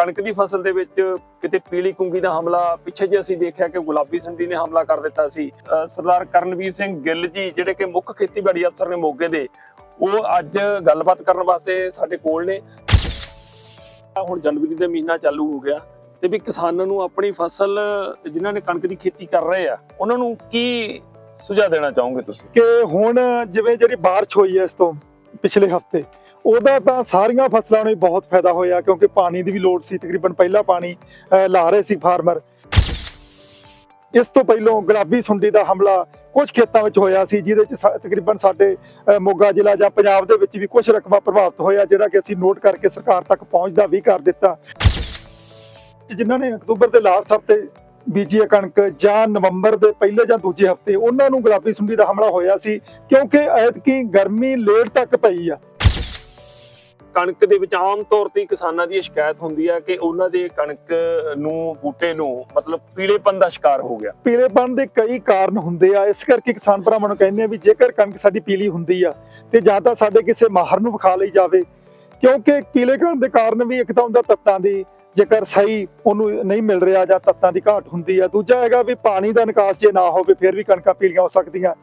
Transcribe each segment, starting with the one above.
ਕਣਕ ਦੀ ਫਸਲ ਦੇ ਵਿੱਚ ਕਿਤੇ ਪੀਲੀ ਕੁੰਗੀ ਦਾ ਹਮਲਾ, ਪਿੱਛੇ ਜੇ ਅਸੀਂ ਦੇਖਿਆ ਕਿ ਗੁਲਾਬੀ ਸੰਡੀ ਨੇ ਹਮਲਾ ਕਰ ਦਿੱਤਾ ਸੀ। ਸਰਦਾਰ ਕਰਨਵੀਰ ਸਿੰਘ ਗਿੱਲ ਜੀ, ਜਿਹੜੇ ਕਿ ਮੁੱਖ ਖੇਤੀਬਾੜੀ ਅਫਸਰ ਨੇ ਮੋਗੇ ਦੇ, ਉਹ ਅੱਜ ਗੱਲਬਾਤ ਕਰਨ ਵਾਸਤੇ ਸਾਡੇ ਕੋਲ ਨੇ। ਹੁਣ ਜਨਵਰੀ ਦੇ ਮਹੀਨਾ ਚਾਲੂ ਹੋ ਗਿਆ ਤੇ ਵੀ ਕਿਸਾਨਾਂ ਨੂੰ ਆਪਣੀ ਫਸਲ, ਜਿਨ੍ਹਾਂ ਨੇ ਕਣਕ ਦੀ ਖੇਤੀ ਕਰ ਰਹੇ ਆ, ਉਹਨਾਂ ਨੂੰ ਕੀ ਸੁਝਾਅ ਦੇਣਾ ਚਾਹੋਗੇ ਤੁਸੀਂ? ਕਿ ਹੁਣ ਜਿਵੇਂ ਜਿਹੜੀ ਬਾਰਿਸ਼ ਹੋਈ ਹੈ ਇਸ ਤੋਂ ਪਿਛਲੇ ਹਫ਼ਤੇ ਉਹਦਾ ਤਾਂ ਸਾਰੀਆਂ ਫਸਲਾਂ ਨੂੰ ਬਹੁਤ ਫਾਇਦਾ ਹੋਇਆ ਕਿਉਂਕਿ ਪਾਣੀ ਦੀ ਵੀ ਲੋੜ ਸੀ, ਤਕਰੀਬਨ ਪਹਿਲਾਂ ਪਾਣੀ ਲਾ ਰਹੇ ਸੀ ਫਾਰਮਰ ਇਸ ਤੋਂ ਪਹਿਲਾਂ ਗੁਲਾਬੀ ਸੁੰਡੀ ਦਾ ਹਮਲਾ ਕੁਝ ਖੇਤਾਂ ਵਿੱਚ ਹੋਇਆ ਸੀ, ਜਿਹਦੇ ਵਿੱਚ ਤਕਰੀਬਨ ਸਾਡੇ ਮੋਗਾ ਜ਼ਿਲ੍ਹਾ ਜਾਂ ਪੰਜਾਬ ਦੇ ਵਿੱਚ ਵੀ ਕੁਝ ਰਕਬਾ ਪ੍ਰਭਾਵਿਤ ਹੋਇਆ, ਜਿਹੜਾ ਕਿ ਅਸੀਂ ਨੋਟ ਕਰਕੇ ਸਰਕਾਰ ਤੱਕ ਪਹੁੰਚਦਾ ਵੀ ਕਰ ਦਿੱਤਾ। ਜਿਨ੍ਹਾਂ ਨੇ ਅਕਤੂਬਰ ਦੇ ਲਾਸਟ ਹਫ਼ਤੇ ਬੀਜੀ ਹੈ ਕਣਕ ਜਾਂ ਨਵੰਬਰ ਦੇ ਪਹਿਲੇ ਜਾਂ ਦੂਜੇ ਹਫ਼ਤੇ ਉਹਨਾਂ ਨੂੰ ਗੁਲਾਬੀ ਸੁੰਡੀ ਦਾ ਹਮਲਾ ਹੋਇਆ ਸੀ, ਕਿਉਂਕਿ ਐਤਕੀ ਗਰਮੀ ਲੇਟ ਤੱਕ ਪਈ ਆ। ਕਣਕ ਦੇ ਵਿੱਚ ਆਮ ਤੌਰ ਤੇ ਕਿਸਾਨਾਂ ਦੀ ਸ਼ਿਕਾਇਤ ਹੁੰਦੀ ਹੈ ਕਿ ਉਹਨਾਂ ਦੇ ਕਣਕ ਨੂੰ, ਬੂਟੇ ਨੂੰ ਮਤਲਬ ਪੀਲੇਪਨ ਦਾ ਸ਼ਿਕਾਰ ਹੋ ਗਿਆ। ਪੀਲੇਪਨ ਦੇ ਕਈ ਕਾਰਨ ਹੁੰਦੇ ਆ। ਇਸ ਕਰਕੇ ਕਿਸਾਨ ਭਰਾਵਾਂ ਨੂੰ ਕਹਿੰਦੇ ਆ ਵੀ ਜੇਕਰ ਕਣਕ ਸਾਡੀ ਪੀਲੀ ਹੁੰਦੀ ਆ ਤੇ ਜਾਂ ਤਾਂ ਸਾਡੇ ਕਿਸੇ ਮਾਹਰ ਨੂੰ ਵਿਖਾ ਲਈ ਜਾਵੇ। ਕਿਉਂਕਿ ਪੀਲੇ ਕਣ ਦੇ ਕਾਰਨ ਵੀ ਇੱਕ ਤਾਂ ਹੁੰਦਾ ਤੱਤਾਂ ਦੀ, ਜੇਕਰ ਸਹੀ ਉਹਨੂੰ ਨਹੀਂ ਮਿਲ ਰਿਹਾ ਜਾਂ ਤੱਤਾਂ ਦੀ ਘਾਟ ਹੁੰਦੀ ਆ। ਦੂਜਾ ਹੈਗਾ ਵੀ ਪਾਣੀ ਦਾ ਨਿਕਾਸ ਜੇ ਨਾ ਹੋਵੇ, ਫਿਰ ਵੀ ਕਣਕਾਂ ਪੀਲੀਆਂ ਹੋ ਸਕਦੀਆਂ।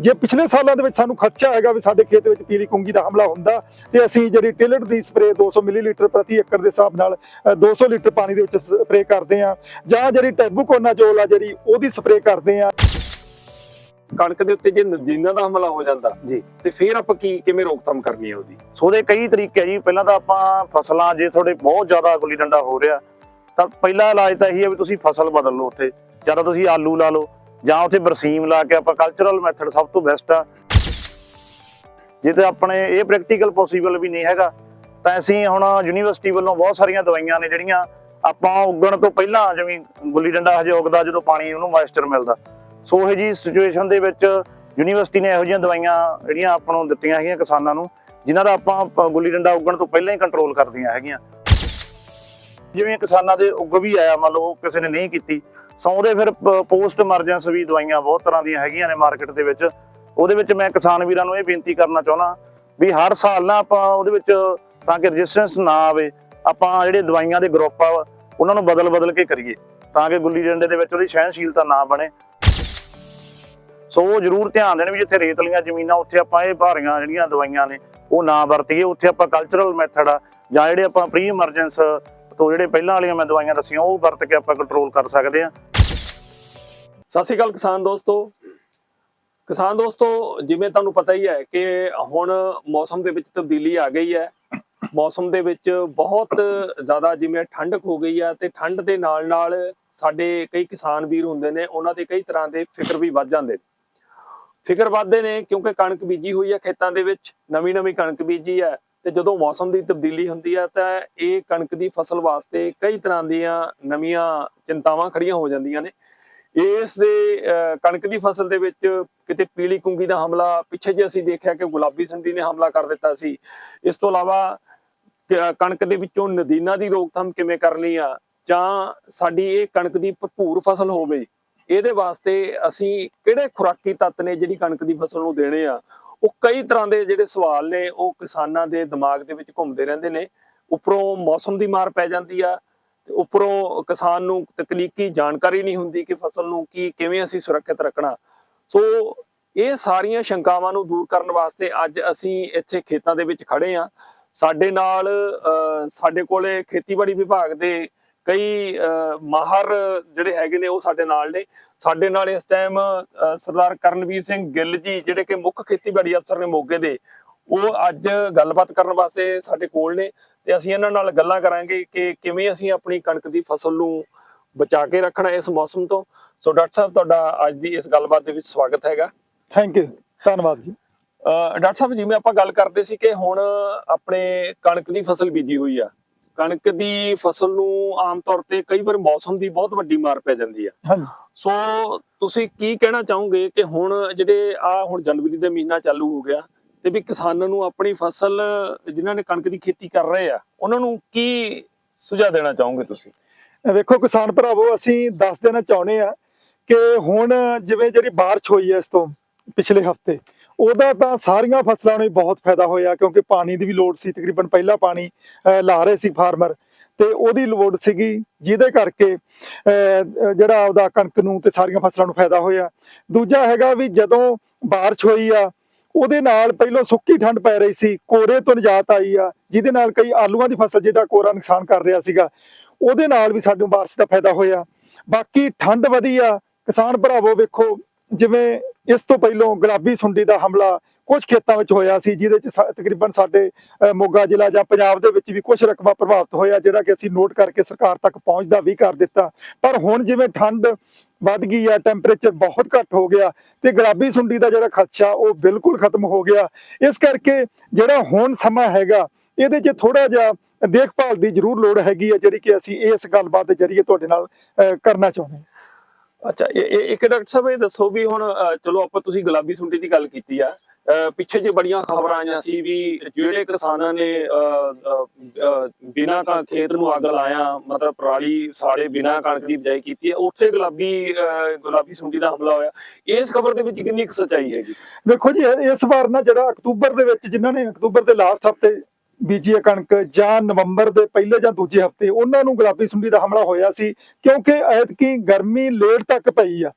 ਜੇ ਪਿਛਲੇ ਸਾਲਾਂ ਦੇ ਵਿੱਚ ਸਾਨੂੰ ਖਰਚਾ ਹੈਗਾ ਵੀ ਸਾਡੇ ਖੇਤ ਵਿੱਚ ਪੀਲੀ ਕੁੰਗੀ ਦਾ ਹਮਲਾ ਹੁੰਦਾ ਤੇ ਅਸੀਂ ਜਿਹੜੀ ਟਿਲਟ ਦੀ ਸਪਰੇ 200 ਮਿਲੀਲੀਟਰ ਪ੍ਰਤੀ ਏਕੜ ਦੇ ਹਿਸਾਬ ਨਾਲ ਅ, 200 ਲੀਟਰ ਪਾਣੀ ਦੇ ਵਿੱਚ ਸਪਰੇ ਕਰਦੇ ਆ ਜਾਂ ਜਿਹੜੀ ਟੈਬੂਕੋਨਾਜੋਲ ਆ ਜਿਹੜੀ ਉਹਦੀ ਸਪਰੇ ਕਰਦੇ ਆ ਕਣਕ ਦੇ ਉੱਤੇ ਜੇ ਨਦੀਨਾਂ ਦਾ ਹਮਲਾ ਹੋ ਜਾਂਦਾ ਜੀ। ਤੇ ਫਿਰ ਆਪਾਂ ਕੀ ਕਿਵੇਂ ਰੋਕਥਾਮ ਕਰਨੀ ਹੈ ਉਹਦੀ? ਸੋ ਉਹਦੇ ਕਈ ਤਰੀਕੇ ਆ ਜੀ। ਪਹਿਲਾਂ ਤਾਂ ਆਪਾਂ ਫਸਲਾਂ ਜੇ ਤੁਹਾਡੇ ਬਹੁਤ ਜ਼ਿਆਦਾ ਗੁੱਲੀ ਡੰਡਾ ਹੋ ਰਿਹਾ ਤਾਂ ਪਹਿਲਾ ਇਲਾਜ ਤਾਂ ਇਹੀ ਹੈ ਵੀ ਤੁਸੀਂ ਫਸਲ ਬਦਲ ਲਓ ਉੱਥੇ। ਜਾਂ ਤਾਂ ਤੁਸੀਂ ਆਲੂ ਲਾ ਲਓ। ਜਾਂ ਉੱਥੇ ਬਰਸੀਮ ਲਾ ਕੇ ਆਪਾਂ ਕਲਚਰਲ ਮੈਥਡ ਸਭ ਤੋਂ ਬੈਸਟ ਆ। ਜੇ ਤੇ ਆਪਣੇ ਇਹ ਪ੍ਰੈਕਟੀਕਲ ਪੋਸੀਬਲ ਵੀ ਨਹੀਂ ਹੈਗਾ, ਤਾਂ ਅਸੀਂ ਹੁਣ ਯੂਨੀਵਰਸਿਟੀ ਵੱਲੋਂ ਬਹੁਤ ਸਾਰੀਆਂ ਦਵਾਈਆਂ ਨੇ ਜਿਹੜੀਆਂ ਆਪਾਂ ਉੱਗਣ ਤੋਂ ਪਹਿਲਾਂ ਜਿਵੇਂ ਗੁੱਲੀ ਡੰਡਾ ਹਜੇ ਉੱਗਦਾ, ਜਦੋਂ ਪਾਣੀ ਉਹਨੂੰ ਮੋਇਸਚਰ ਮਿਲਦਾ। ਸੋ ਇਹ ਜੀ ਸਿਚੁਏਸ਼ਨ ਦੇ ਵਿੱਚ ਯੂਨੀਵਰਸਿਟੀ ਨੇ ਇਹੋ ਜਿਹੀਆਂ ਦਵਾਈਆਂ ਜਿਹੜੀਆਂ ਆਪਾਂ ਨੂੰ ਦਿੱਤੀਆਂ ਹੈਗੀਆਂ ਕਿਸਾਨਾਂ ਨੂੰ, ਜਿਨ੍ਹਾਂ ਦਾ ਆਪਾਂ ਗੁੱਲੀ ਡੰਡਾ ਉੱਗਣ ਤੋਂ ਪਹਿਲਾਂ ਹੀ ਕੰਟਰੋਲ ਕਰਦੀਆਂ ਹੈਗੀਆਂ। ਜਿਵੇਂ ਕਿਸਾਨਾਂ ਦੇ ਉੱਗ ਵੀ ਆਇਆ, ਮੰਨ ਲਓ ਕਿਸੇ ਨੇ ਨਹੀਂ ਕੀਤੀ ਸੋ ਉਹਦੇ ਫਿਰ ਪੋਸਟ ਐਮਰਜੈਂਸ ਵੀ ਦਵਾਈਆਂ ਬਹੁਤ ਤਰ੍ਹਾਂ ਦੀਆਂ ਹੈਗੀਆਂ ਨੇ ਮਾਰਕੀਟ ਦੇ ਵਿੱਚ। ਉਹਦੇ ਵਿੱਚ ਮੈਂ ਕਿਸਾਨ ਵੀਰਾਂ ਨੂੰ ਇਹ ਬੇਨਤੀ ਕਰਨਾ ਚਾਹੁੰਦਾ ਵੀ ਹਰ ਸਾਲ ਨਾ ਆਪਾਂ ਉਹਦੇ ਵਿੱਚ ਤਾਂ ਕਿ ਰੈਜ਼ਿਸਟੈਂਸ ਨਾ ਆਵੇ, ਆਪਾਂ ਜਿਹੜੇ ਦਵਾਈਆਂ ਦੇ ਗਰੁੱਪ ਆ, ਉਹਨਾਂ ਨੂੰ ਬਦਲ ਬਦਲ ਕੇ ਕਰੀਏ ਤਾਂ ਕਿ ਗੁੱਲੀ ਡੰਡੇ ਦੇ ਵਿੱਚ ਉਹਦੀ ਸਹਿਣਸ਼ੀਲਤਾ ਨਾ ਬਣੇ। ਸੋ ਉਹ ਜ਼ਰੂਰ ਧਿਆਨ ਦੇਣ ਵੀ ਜਿੱਥੇ ਰੇਤਲੀਆਂ ਜ਼ਮੀਨਾਂ, ਉੱਥੇ ਆਪਾਂ ਇਹ ਭਾਰੀਆਂ ਜਿਹੜੀਆਂ ਦਵਾਈਆਂ ਨੇ, ਉਹ ਨਾ ਵਰਤੀਏ। ਉੱਥੇ ਆਪਾਂ ਕਲਚਰਲ ਮੈਥਡ ਆ ਜਾਂ ਜਿਹੜੇ ਆਪਾਂ ਪ੍ਰੀ ਐਮਰਜੈਂਸ ਤੋਂ ਜਿਹੜੇ ਪਹਿਲਾਂ ਵਾਲੀਆਂ ਮੈਂ ਦਵਾਈਆਂ ਦੱਸੀਆਂ, ਉਹ ਵਰਤ ਕੇ ਆਪਾਂ ਕੰਟਰੋਲ ਕਰ ਸਕਦੇ ਆ ਸਤਿ ਸ਼੍ਰੀ ਅਕਾਲ ਕਿਸਾਨ ਦੋਸਤੋ। ਕਿਸਾਨ ਦੋਸਤੋ, ਜਿਵੇਂ ਤੁਹਾਨੂੰ ਪਤਾ ਹੀ ਹੈ ਕਿ ਹੁਣ ਮੌਸਮ ਦੇ ਵਿੱਚ ਤਬਦੀਲੀ ਆ ਗਈ ਹੈ। ਮੌਸਮ ਦੇ ਵਿੱਚ ਬਹੁਤ ਜ਼ਿਆਦਾ ਜਿਵੇਂ ਠੰਡਕ ਹੋ ਗਈ ਹੈ ਤੇ ਠੰਡ ਦੇ ਨਾਲ ਨਾਲ ਸਾਡੇ ਕਈ ਕਿਸਾਨ ਵੀਰ ਹੁੰਦੇ ਨੇ, ਉਹਨਾਂ ਦੇ ਕਈ ਤਰ੍ਹਾਂ ਦੇ ਫਿਕਰ ਵੀ ਵੱਧ ਜਾਂਦੇ ਫਿਕਰ ਵੱਧਦੇ ਨੇ ਕਿਉਂਕਿ ਕਣਕ ਬੀਜੀ ਹੋਈ ਹੈ ਖੇਤਾਂ ਦੇ ਵਿੱਚ ਨਵੀਂ ਨਵੀਂ ਕਣਕ ਬੀਜੀ ਹੈ। ਤੇ ਜਦੋਂ ਮੌਸਮ ਦੀ ਤਬਦੀਲੀ ਹੁੰਦੀ ਹੈ ਤਾਂ ਇਹ ਕਣਕ ਦੀ ਫਸਲ ਵਾਸਤੇ ਕਈ ਤਰ੍ਹਾਂ ਦੀਆਂ ਨਵੀਆਂ ਚਿੰਤਾਵਾਂ ਖੜੀਆਂ ਹੋ ਜਾਂਦੀਆਂ ਨੇ। ਇਸ ਦੇ ਕਣਕ ਦੀ ਫਸਲ ਦੇ ਵਿੱਚ ਕਿਤੇ ਪੀਲੀ ਕੁੰਗੀ ਦਾ ਹਮਲਾ, ਪਿੱਛੇ ਜੇ ਅਸੀਂ ਦੇਖਿਆ ਕਿ ਗੁਲਾਬੀ ਸੰਡੀ ਨੇ ਹਮਲਾ ਕਰ ਦਿੱਤਾ ਸੀ। ਇਸ ਤੋਂ ਇਲਾਵਾ ਕਣਕ ਦੇ ਵਿੱਚੋਂ ਨਦੀਨਾਂ ਦੀ ਰੋਕਥਾਮ ਕਿਵੇਂ ਕਰਨੀ ਆ, ਜਾਂ ਸਾਡੀ ਇਹ ਕਣਕ ਦੀ ਭਰਪੂਰ ਫਸਲ ਹੋਵੇ, ਇਹਦੇ ਵਾਸਤੇ ਅਸੀਂ ਕਿਹੜੇ ਖੁਰਾਕੀ ਤੱਤ ਨੇ ਜਿਹੜੀ ਕਣਕ ਦੀ ਫਸਲ ਨੂੰ ਦੇਣੇ ਆ ਉਹ ਕਈ ਤਰ੍ਹਾਂ ਦੇ ਜਿਹੜੇ ਸਵਾਲ ਨੇ, ਉਹ ਕਿਸਾਨਾਂ ਦੇ ਦਿਮਾਗ ਦੇ ਵਿੱਚ ਘੁੰਮਦੇ ਰਹਿੰਦੇ ਨੇ। ਉੱਪਰੋਂ ਮੌਸਮ ਦੀ ਮਾਰ ਪੈ ਜਾਂਦੀ ਆ ਤੇ ਉੱਪਰੋਂ ਕਿਸਾਨ ਨੂੰ ਤਕਨੀਕੀ ਜਾਣਕਾਰੀ ਨਹੀਂ ਹੁੰਦੀ ਕਿ ਫਸਲ ਨੂੰ ਕੀ, ਕਿਵੇਂ ਅਸੀਂ ਸੁਰੱਖਿਅਤ ਰੱਖਣਾ। ਸੋ ਇਹ ਸਾਰੀਆਂ ਸ਼ੰਕਾਵਾਂ ਨੂੰ ਦੂਰ ਕਰਨ ਵਾਸਤੇ ਅੱਜ ਅਸੀਂ ਇੱਥੇ ਖੇਤਾਂ ਦੇ ਵਿੱਚ ਖੜੇ ਆ ਸਾਡੇ ਨਾਲ ਸਾਡੇ ਕੋਲੇ ਖੇਤੀਬਾੜੀ ਵਿਭਾਗ ਦੇ ਕਈ ਮਾਹਰ ਜਿਹੜੇ ਹੈਗੇ ਨੇ ਉਹ ਸਾਡੇ ਨਾਲ ਨੇ। ਸਾਡੇ ਨਾਲ ਇਸ ਟਾਈਮ ਸਰਦਾਰ ਕਰਨਵੀਰ ਸਿੰਘ ਗਿੱਲ ਜੀ ਜਿਹੜੇ ਕਿ ਮੁੱਖ ਖੇਤੀਬਾੜੀ ਅਫਸਰ ਨੇ ਮੋਗੇ ਦੇ ਉਹ ਅੱਜ ਗੱਲਬਾਤ ਕਰਨ ਵਾਸਤੇ ਸਾਡੇ ਕੋਲ ਨੇ ਤੇ ਅਸੀਂ ਇਹਨਾਂ ਨਾਲ ਗੱਲਾਂ ਕਰਾਂਗੇ ਕਿ ਕਿਵੇਂ ਅਸੀਂ ਆਪਣੀ ਕਣਕ ਦੀ ਫਸਲ ਨੂੰ ਬਚਾ ਕੇ ਰੱਖਣਾ ਇਸ ਮੌਸਮ ਤੋਂ। ਸੋ ਡਾਕਟਰ ਸਾਹਿਬ ਤੁਹਾਡਾ ਅੱਜ ਦੀ ਇਸ ਗੱਲਬਾਤ ਦੇ ਵਿੱਚ ਸਵਾਗਤ ਹੈਗਾ। ਥੈਂਕ ਯੂ ਧੰਨਵਾਦ ਜੀ। ਡਾਕਟਰ ਸਾਹਿਬ ਜਿਵੇਂ ਆਪਾਂ ਗੱਲ ਕਰਦੇ ਸੀ ਕਿ ਹੁਣ ਆਪਣੇ ਕਣਕ ਦੀ ਫਸਲ ਬੀਜੀ ਹੋਈ ਆ। ਕਣਕ ਦੀ ਫਸਲ ਨੂੰ ਆਮ ਤੌਰ ਤੇ ਕਈ ਵਾਰ ਮੌਸਮ ਦੀ ਬਹੁਤ ਵੱਡੀ ਮਾਰ ਪੈ ਜਾਂਦੀ ਆ। ਹਾਂਜੀ। ਸੋ ਤੁਸੀਂ ਕੀ ਕਹਿਣਾ ਚਾਹੋਗੇ ਕਿ ਹੁਣ ਜਿਹੜੇ ਆ ਹੁਣ ਜਨਵਰੀ ਦਾ ਮਹੀਨਾ ਚਾਲੂ ਹੋ ਗਿਆ ਤੇ ਵੀ ਕਿਸਾਨਾਂ ਨੂੰ ਆਪਣੀ ਫਸਲ ਜਿਨ੍ਹਾਂ ਨੇ ਕਣਕ ਦੀ ਖੇਤੀ ਕਰ ਰਹੇ ਆ ਉਹਨਾਂ ਨੂੰ ਕੀ ਸੁਝਾਅ ਦੇਣਾ ਚਾਹੋਗੇ ਤੁਸੀਂ? ਵੇਖੋ ਕਿਸਾਨ ਭਰਾਵੋ ਅਸੀਂ ਦੱਸ ਦੇਣਾ ਚਾਹੁੰਦੇ ਆ ਕਿ ਹੁਣ ਜਿਵੇਂ ਜਿਹੜੀ ਬਾਰਿਸ਼ ਹੋਈ ਹੈ ਇਸ ਤੋਂ ਪਿਛਲੇ ਹਫ਼ਤੇ ਉਹਦਾ ਤਾਂ ਸਾਰੀਆਂ ਫਸਲਾਂ ਨੂੰ ਹੀ ਬਹੁਤ ਫਾਇਦਾ ਹੋਇਆ, ਕਿਉਂਕਿ ਪਾਣੀ ਦੀ ਵੀ ਲੋੜ ਸੀ, ਤਕਰੀਬਨ ਪਹਿਲਾ ਪਾਣੀ ਲਾ ਰਹੇ ਸੀ ਫਾਰਮਰ ਤੇ ਉਹਦੀ ਲੋੜ ਸੀਗੀ, ਜਿਹਦੇ ਕਰਕੇ ਜਿਹੜਾ ਉਹਦਾ ਕਣਕ ਨੂੰ ਤੇ ਸਾਰੀਆਂ ਫਸਲਾਂ ਨੂੰ ਫਾਇਦਾ ਹੋਇਆ। ਦੂਜਾ ਹੈਗਾ ਵੀ ਜਦੋਂ ਬਾਰਿਸ਼ ਹੋਈ ਆ, ਉਹਦੇ ਨਾਲ ਪਹਿਲਾਂ ਸੁੱਕੀ ਠੰਡ ਪੈ ਰਹੀ ਸੀ, ਕੋਰੇ ਤੋਂ ਨਿਜਾਤ ਆਈ ਆ, ਜਿਹਦੇ ਨਾਲ ਕਈ ਆਲੂਆਂ ਦੀ ਫਸਲ ਜਿਹਦਾ ਕੋਰਾ ਨੁਕਸਾਨ ਕਰ ਰਿਹਾ ਸੀਗਾ, ਉਹਦੇ ਨਾਲ ਵੀ ਸਾਨੂੰ ਬਾਰਿਸ਼ ਦਾ ਫਾਇਦਾ ਹੋਇਆ। ਬਾਕੀ ਠੰਡ ਵਧੀ ਆ, ਕਿਸਾਨ ਭਰਾਵੋ ਵੇਖੋ, ਜਿਵੇਂ ਇਸ ਤੋਂ ਪਹਿਲਾਂ ਗੁਲਾਬੀ ਸੁੰਡੀ ਦਾ ਹਮਲਾ ਕੁਝ ਖੇਤਾਂ ਵਿੱਚ ਹੋਇਆ ਸੀ, ਜਿਹਦੇ ਚ ਸਾ- ਤਕਰੀਬਨ ਸਾਡੇ ਮੋਗਾ ਜ਼ਿਲ੍ਹਾ ਜਾਂ ਪੰਜਾਬ ਦੇ ਵਿੱਚ ਵੀ ਕੁਝ ਰਕਬਾ ਪ੍ਰਭਾਵਿਤ ਹੋਇਆ, ਜਿਹੜਾ ਕਿ ਅਸੀਂ ਨੋਟ ਕਰਕੇ ਸਰਕਾਰ ਤੱਕ ਪਹੁੰਚਦਾ ਵੀ ਕਰ ਦਿੱਤਾ। ਪਰ ਹੁਣ ਜਿਵੇਂ ਠੰਡ ਵੱਧ ਗਈ ਆ ਟੈਂਪਰੇਚਰ ਬਹੁਤ ਘੱਟ ਹੋ ਗਿਆ ਤੇ ਗੁਲਾਬੀ ਸੁੰਡੀ ਦਾ ਜਿਹੜਾ ਖਦਸ਼ਾ, ਉਹ ਬਿਲਕੁਲ ਖਤਮ ਹੋ ਗਿਆ। ਇਸ ਕਰਕੇ ਜਿਹੜਾ ਹੁਣ ਸਮਾਂ ਹੈਗਾ, ਇਹਦੇ 'ਚ ਥੋੜਾ ਜਿਹਾ ਦੇਖਭਾਲ ਦੀ ਜ਼ਰੂਰ ਲੋੜ ਹੈਗੀ ਹੈ ਜਿਹੜੀ ਕਿ ਅਸੀਂ ਇਸ ਗੱਲਬਾਤ ਦੇ ਜ਼ਰੀਏ ਤੁਹਾਡੇ ਨਾਲ ਕਰਨਾ ਚਾਹੁੰਦੇ ਹਾਂ। ਅੱਛਾ ਇਹ ਇੱਕ ਡਾਕਟਰ ਸਾਹਿਬ ਇਹ ਦੱਸੋ ਵੀ ਹੁਣ ਚਲੋ ਆਪਾਂ ਤੁਸੀਂ ਗੁਲਾਬੀ ਸੁੰਡੀ ਦੀ ਗੱਲ ਕੀਤੀ ਆ ਅ, ਪਿੱਛੇ ਜੇ ਬੜੀਆਂ ਖਬਰਾਂ ਆਈਆਂ ਸੀ ਵੀ ਜਿਹੜੇ ਕਿਸਾਨਾਂ ਨੇ ਬਿਨਾ ਕਾ ਖੇਤ ਨੂੰ ਅੱਗ ਲਾਇਆ ਮਤਲਬ ਪਰਾਲੀ ਸਾੜੇ ਬਿਨਾਂ ਕਣਕ ਦੀ ਬਜਾਈ ਕੀਤੀ ਹੈ ਉੱਥੇ ਗੁਲਾਬੀ ਅ, ਗੁਲਾਬੀ ਸੁੰਡੀ ਦਾ ਹਮਲਾ ਹੋਇਆ। ਇਸ ਖਬਰ ਦੇ ਵਿੱਚ ਕਿੰਨੀ ਕੁ ਸੱਚਾਈ ਹੈਗੀ ਦੇਖੋ ਜੀ ਇਸ ਵਾਰ ਨਾ ਜਿਹੜਾ ਅਕਤੂਬਰ ਦੇ ਵਿੱਚ ਜਿਨ੍ਹਾਂ ਨੇ ਅਕਤੂਬਰ ਦੇ ਲਾਸਟ ਹਫ਼ਤੇ ਬੀਜੀ ਹੈ ਕਣਕ ਜਾਂ ਨਵੰਬਰ ਦੇ ਪਹਿਲੇ ਜਾਂ ਦੂਜੇ ਹਫ਼ਤੇ, ਉਹਨਾਂ ਨੂੰ ਗੁਲਾਬੀ ਸੁੰਡੀ ਦਾ ਹਮਲਾ ਹੋਇਆ ਸੀ, ਕਿਉਂਕਿ ਐਤਕੀ ਗਰਮੀ ਲੇਟ ਤੱਕ ਪਈ ਆ।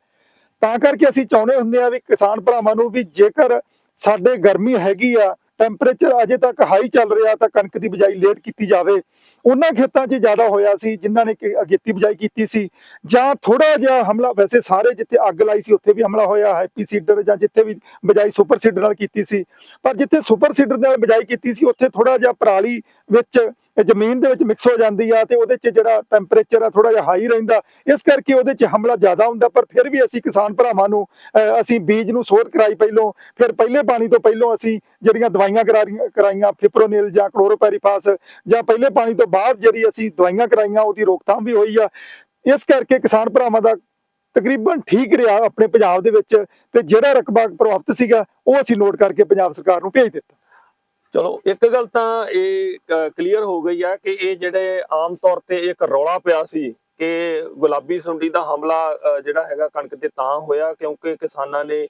ਤਾਂ ਕਰਕੇ ਅਸੀਂ ਚਾਹੁੰਦੇ ਹੁੰਦੇ ਆ ਵੀ ਕਿਸਾਨ ਭਰਾਵਾਂ ਨੂੰ ਵੀ ਜੇਕਰ ਸਾਡੇ ਗਰਮੀ ਹੈਗੀ ਆ ਟੈਂਪਰੇਚਰ ਅਜੇ ਤੱਕ ਹਾਈ ਚੱਲ ਰਿਹਾ ਤਾਂ ਕਣਕ ਦੀ ਬਿਜਾਈ ਲੇਟ ਕੀਤੀ ਜਾਵੇ। ਉਹਨਾਂ ਖੇਤਾਂ 'ਚ ਜ਼ਿਆਦਾ ਹੋਇਆ ਸੀ, ਜਿਨ੍ਹਾਂ ਨੇ ਕਿ ਅਗੇਤੀ ਬਿਜਾਈ ਕੀਤੀ ਸੀ। ਜਾਂ ਥੋੜਾ ਜਿਹਾ ਹਮਲਾ, ਵੈਸੇ ਸਾਰੇ ਜਿੱਥੇ ਅੱਗ ਲਾਈ ਸੀ, ਉੱਥੇ ਵੀ ਹਮਲਾ ਹੋਇਆ ਹੈਪੀ ਸੀਡਰ ਜਾਂ ਜਿੱਥੇ ਵੀ ਬਿਜਾਈ ਸੁਪਰ ਸੀਡਰ ਨਾਲ ਕੀਤੀ ਸੀ। ਪਰ ਜਿੱਥੇ ਸੁਪਰ ਸੀਡਰ ਨਾਲ ਬਿਜਾਈ ਕੀਤੀ ਸੀ, ਉੱਥੇ ਥੋੜਾ ਜਿਹਾ ਪਰਾਲੀ ਵਿੱਚ ਜ਼ਮੀਨ ਦੇ ਵਿੱਚ ਮਿਕਸ ਹੋ ਜਾਂਦੀ ਆ ਤੇ ਉਹਦੇ 'ਚ ਜਿਹੜਾ ਟੈਂਪਰੇਚਰ ਆ ਥੋੜਾ ਜਿਹਾ ਹਾਈ ਰਹਿੰਦਾ। ਇਸ ਕਰਕੇ ਉਹਦੇ 'ਚ ਹਮਲਾ ਜ਼ਿਆਦਾ ਹੁੰਦਾ, ਪਰ ਫਿਰ ਵੀ ਅਸੀਂ ਕਿਸਾਨ ਭਰਾਵਾਂ ਨੂੰ ਅਸੀਂ ਬੀਜ ਨੂੰ ਸੋਧ ਕਰਾਈ ਪਹਿਲੋਂ। ਫਿਰ ਪਹਿਲੇ ਪਾਣੀ ਤੋਂ ਪਹਿਲੋਂ ਅਸੀਂ ਜਿਹੜੀਆਂ ਦਵਾਈਆਂ ਕਰਾਰੀਆਂ- ਕਰਾਈਆਂ ਫਿਪਰੋਨਿਲ ਜਾਂ ਕਲੋਰੋਪੈਰੀਫਾਸ ਜਾਂ ਪਹਿਲੇ ਪਾਣੀ ਤੋਂ ਬਾਅਦ ਜਿਹੜੀ ਅਸੀਂ ਦਵਾਈਆਂ ਕਰਾਈਆਂ, ਉਹਦੀ ਰੋਕਥਾਮ ਵੀ ਹੋਈ ਆ। ਇਸ ਕਰਕੇ ਕਿਸਾਨ ਭਰਾਵਾਂ ਦਾ ਤਕਰੀਬਨ ਠੀਕ ਰਿਹਾ ਆਪਣੇ ਪੰਜਾਬ ਦੇ ਵਿੱਚ, ਤੇ ਜਿਹੜਾ ਰਕਬਾ ਪ੍ਰਭਾਵਿਤ ਸੀਗਾ, ਉਹ ਅਸੀਂ ਨੋਟ ਕਰਕੇ ਪੰਜਾਬ ਸਰਕਾਰ ਨੂੰ ਭੇਜ ਦਿੱਤਾ। ਚਲੋ ਇੱਕ ਗੱਲ ਤਾਂ ਇਹ ਕਲੀਅਰ ਹੋ ਗਈ ਆ ਕਿ ਇਹ ਜਿਹੜੇ ਆਮ ਤੌਰ ਤੇ ਇੱਕ ਰੌਲਾ ਪਿਆ ਸੀ ਕਿ ਗੁਲਾਬੀ ਸੁੰਡੀ ਦਾ ਹਮਲਾ ਜਿਹੜਾ ਹੈਗਾ ਕਣਕ ਤੇ ਤਾਂ ਹੋਇਆ ਕਿਉਂਕਿ ਕਿਸਾਨਾਂ ਨੇ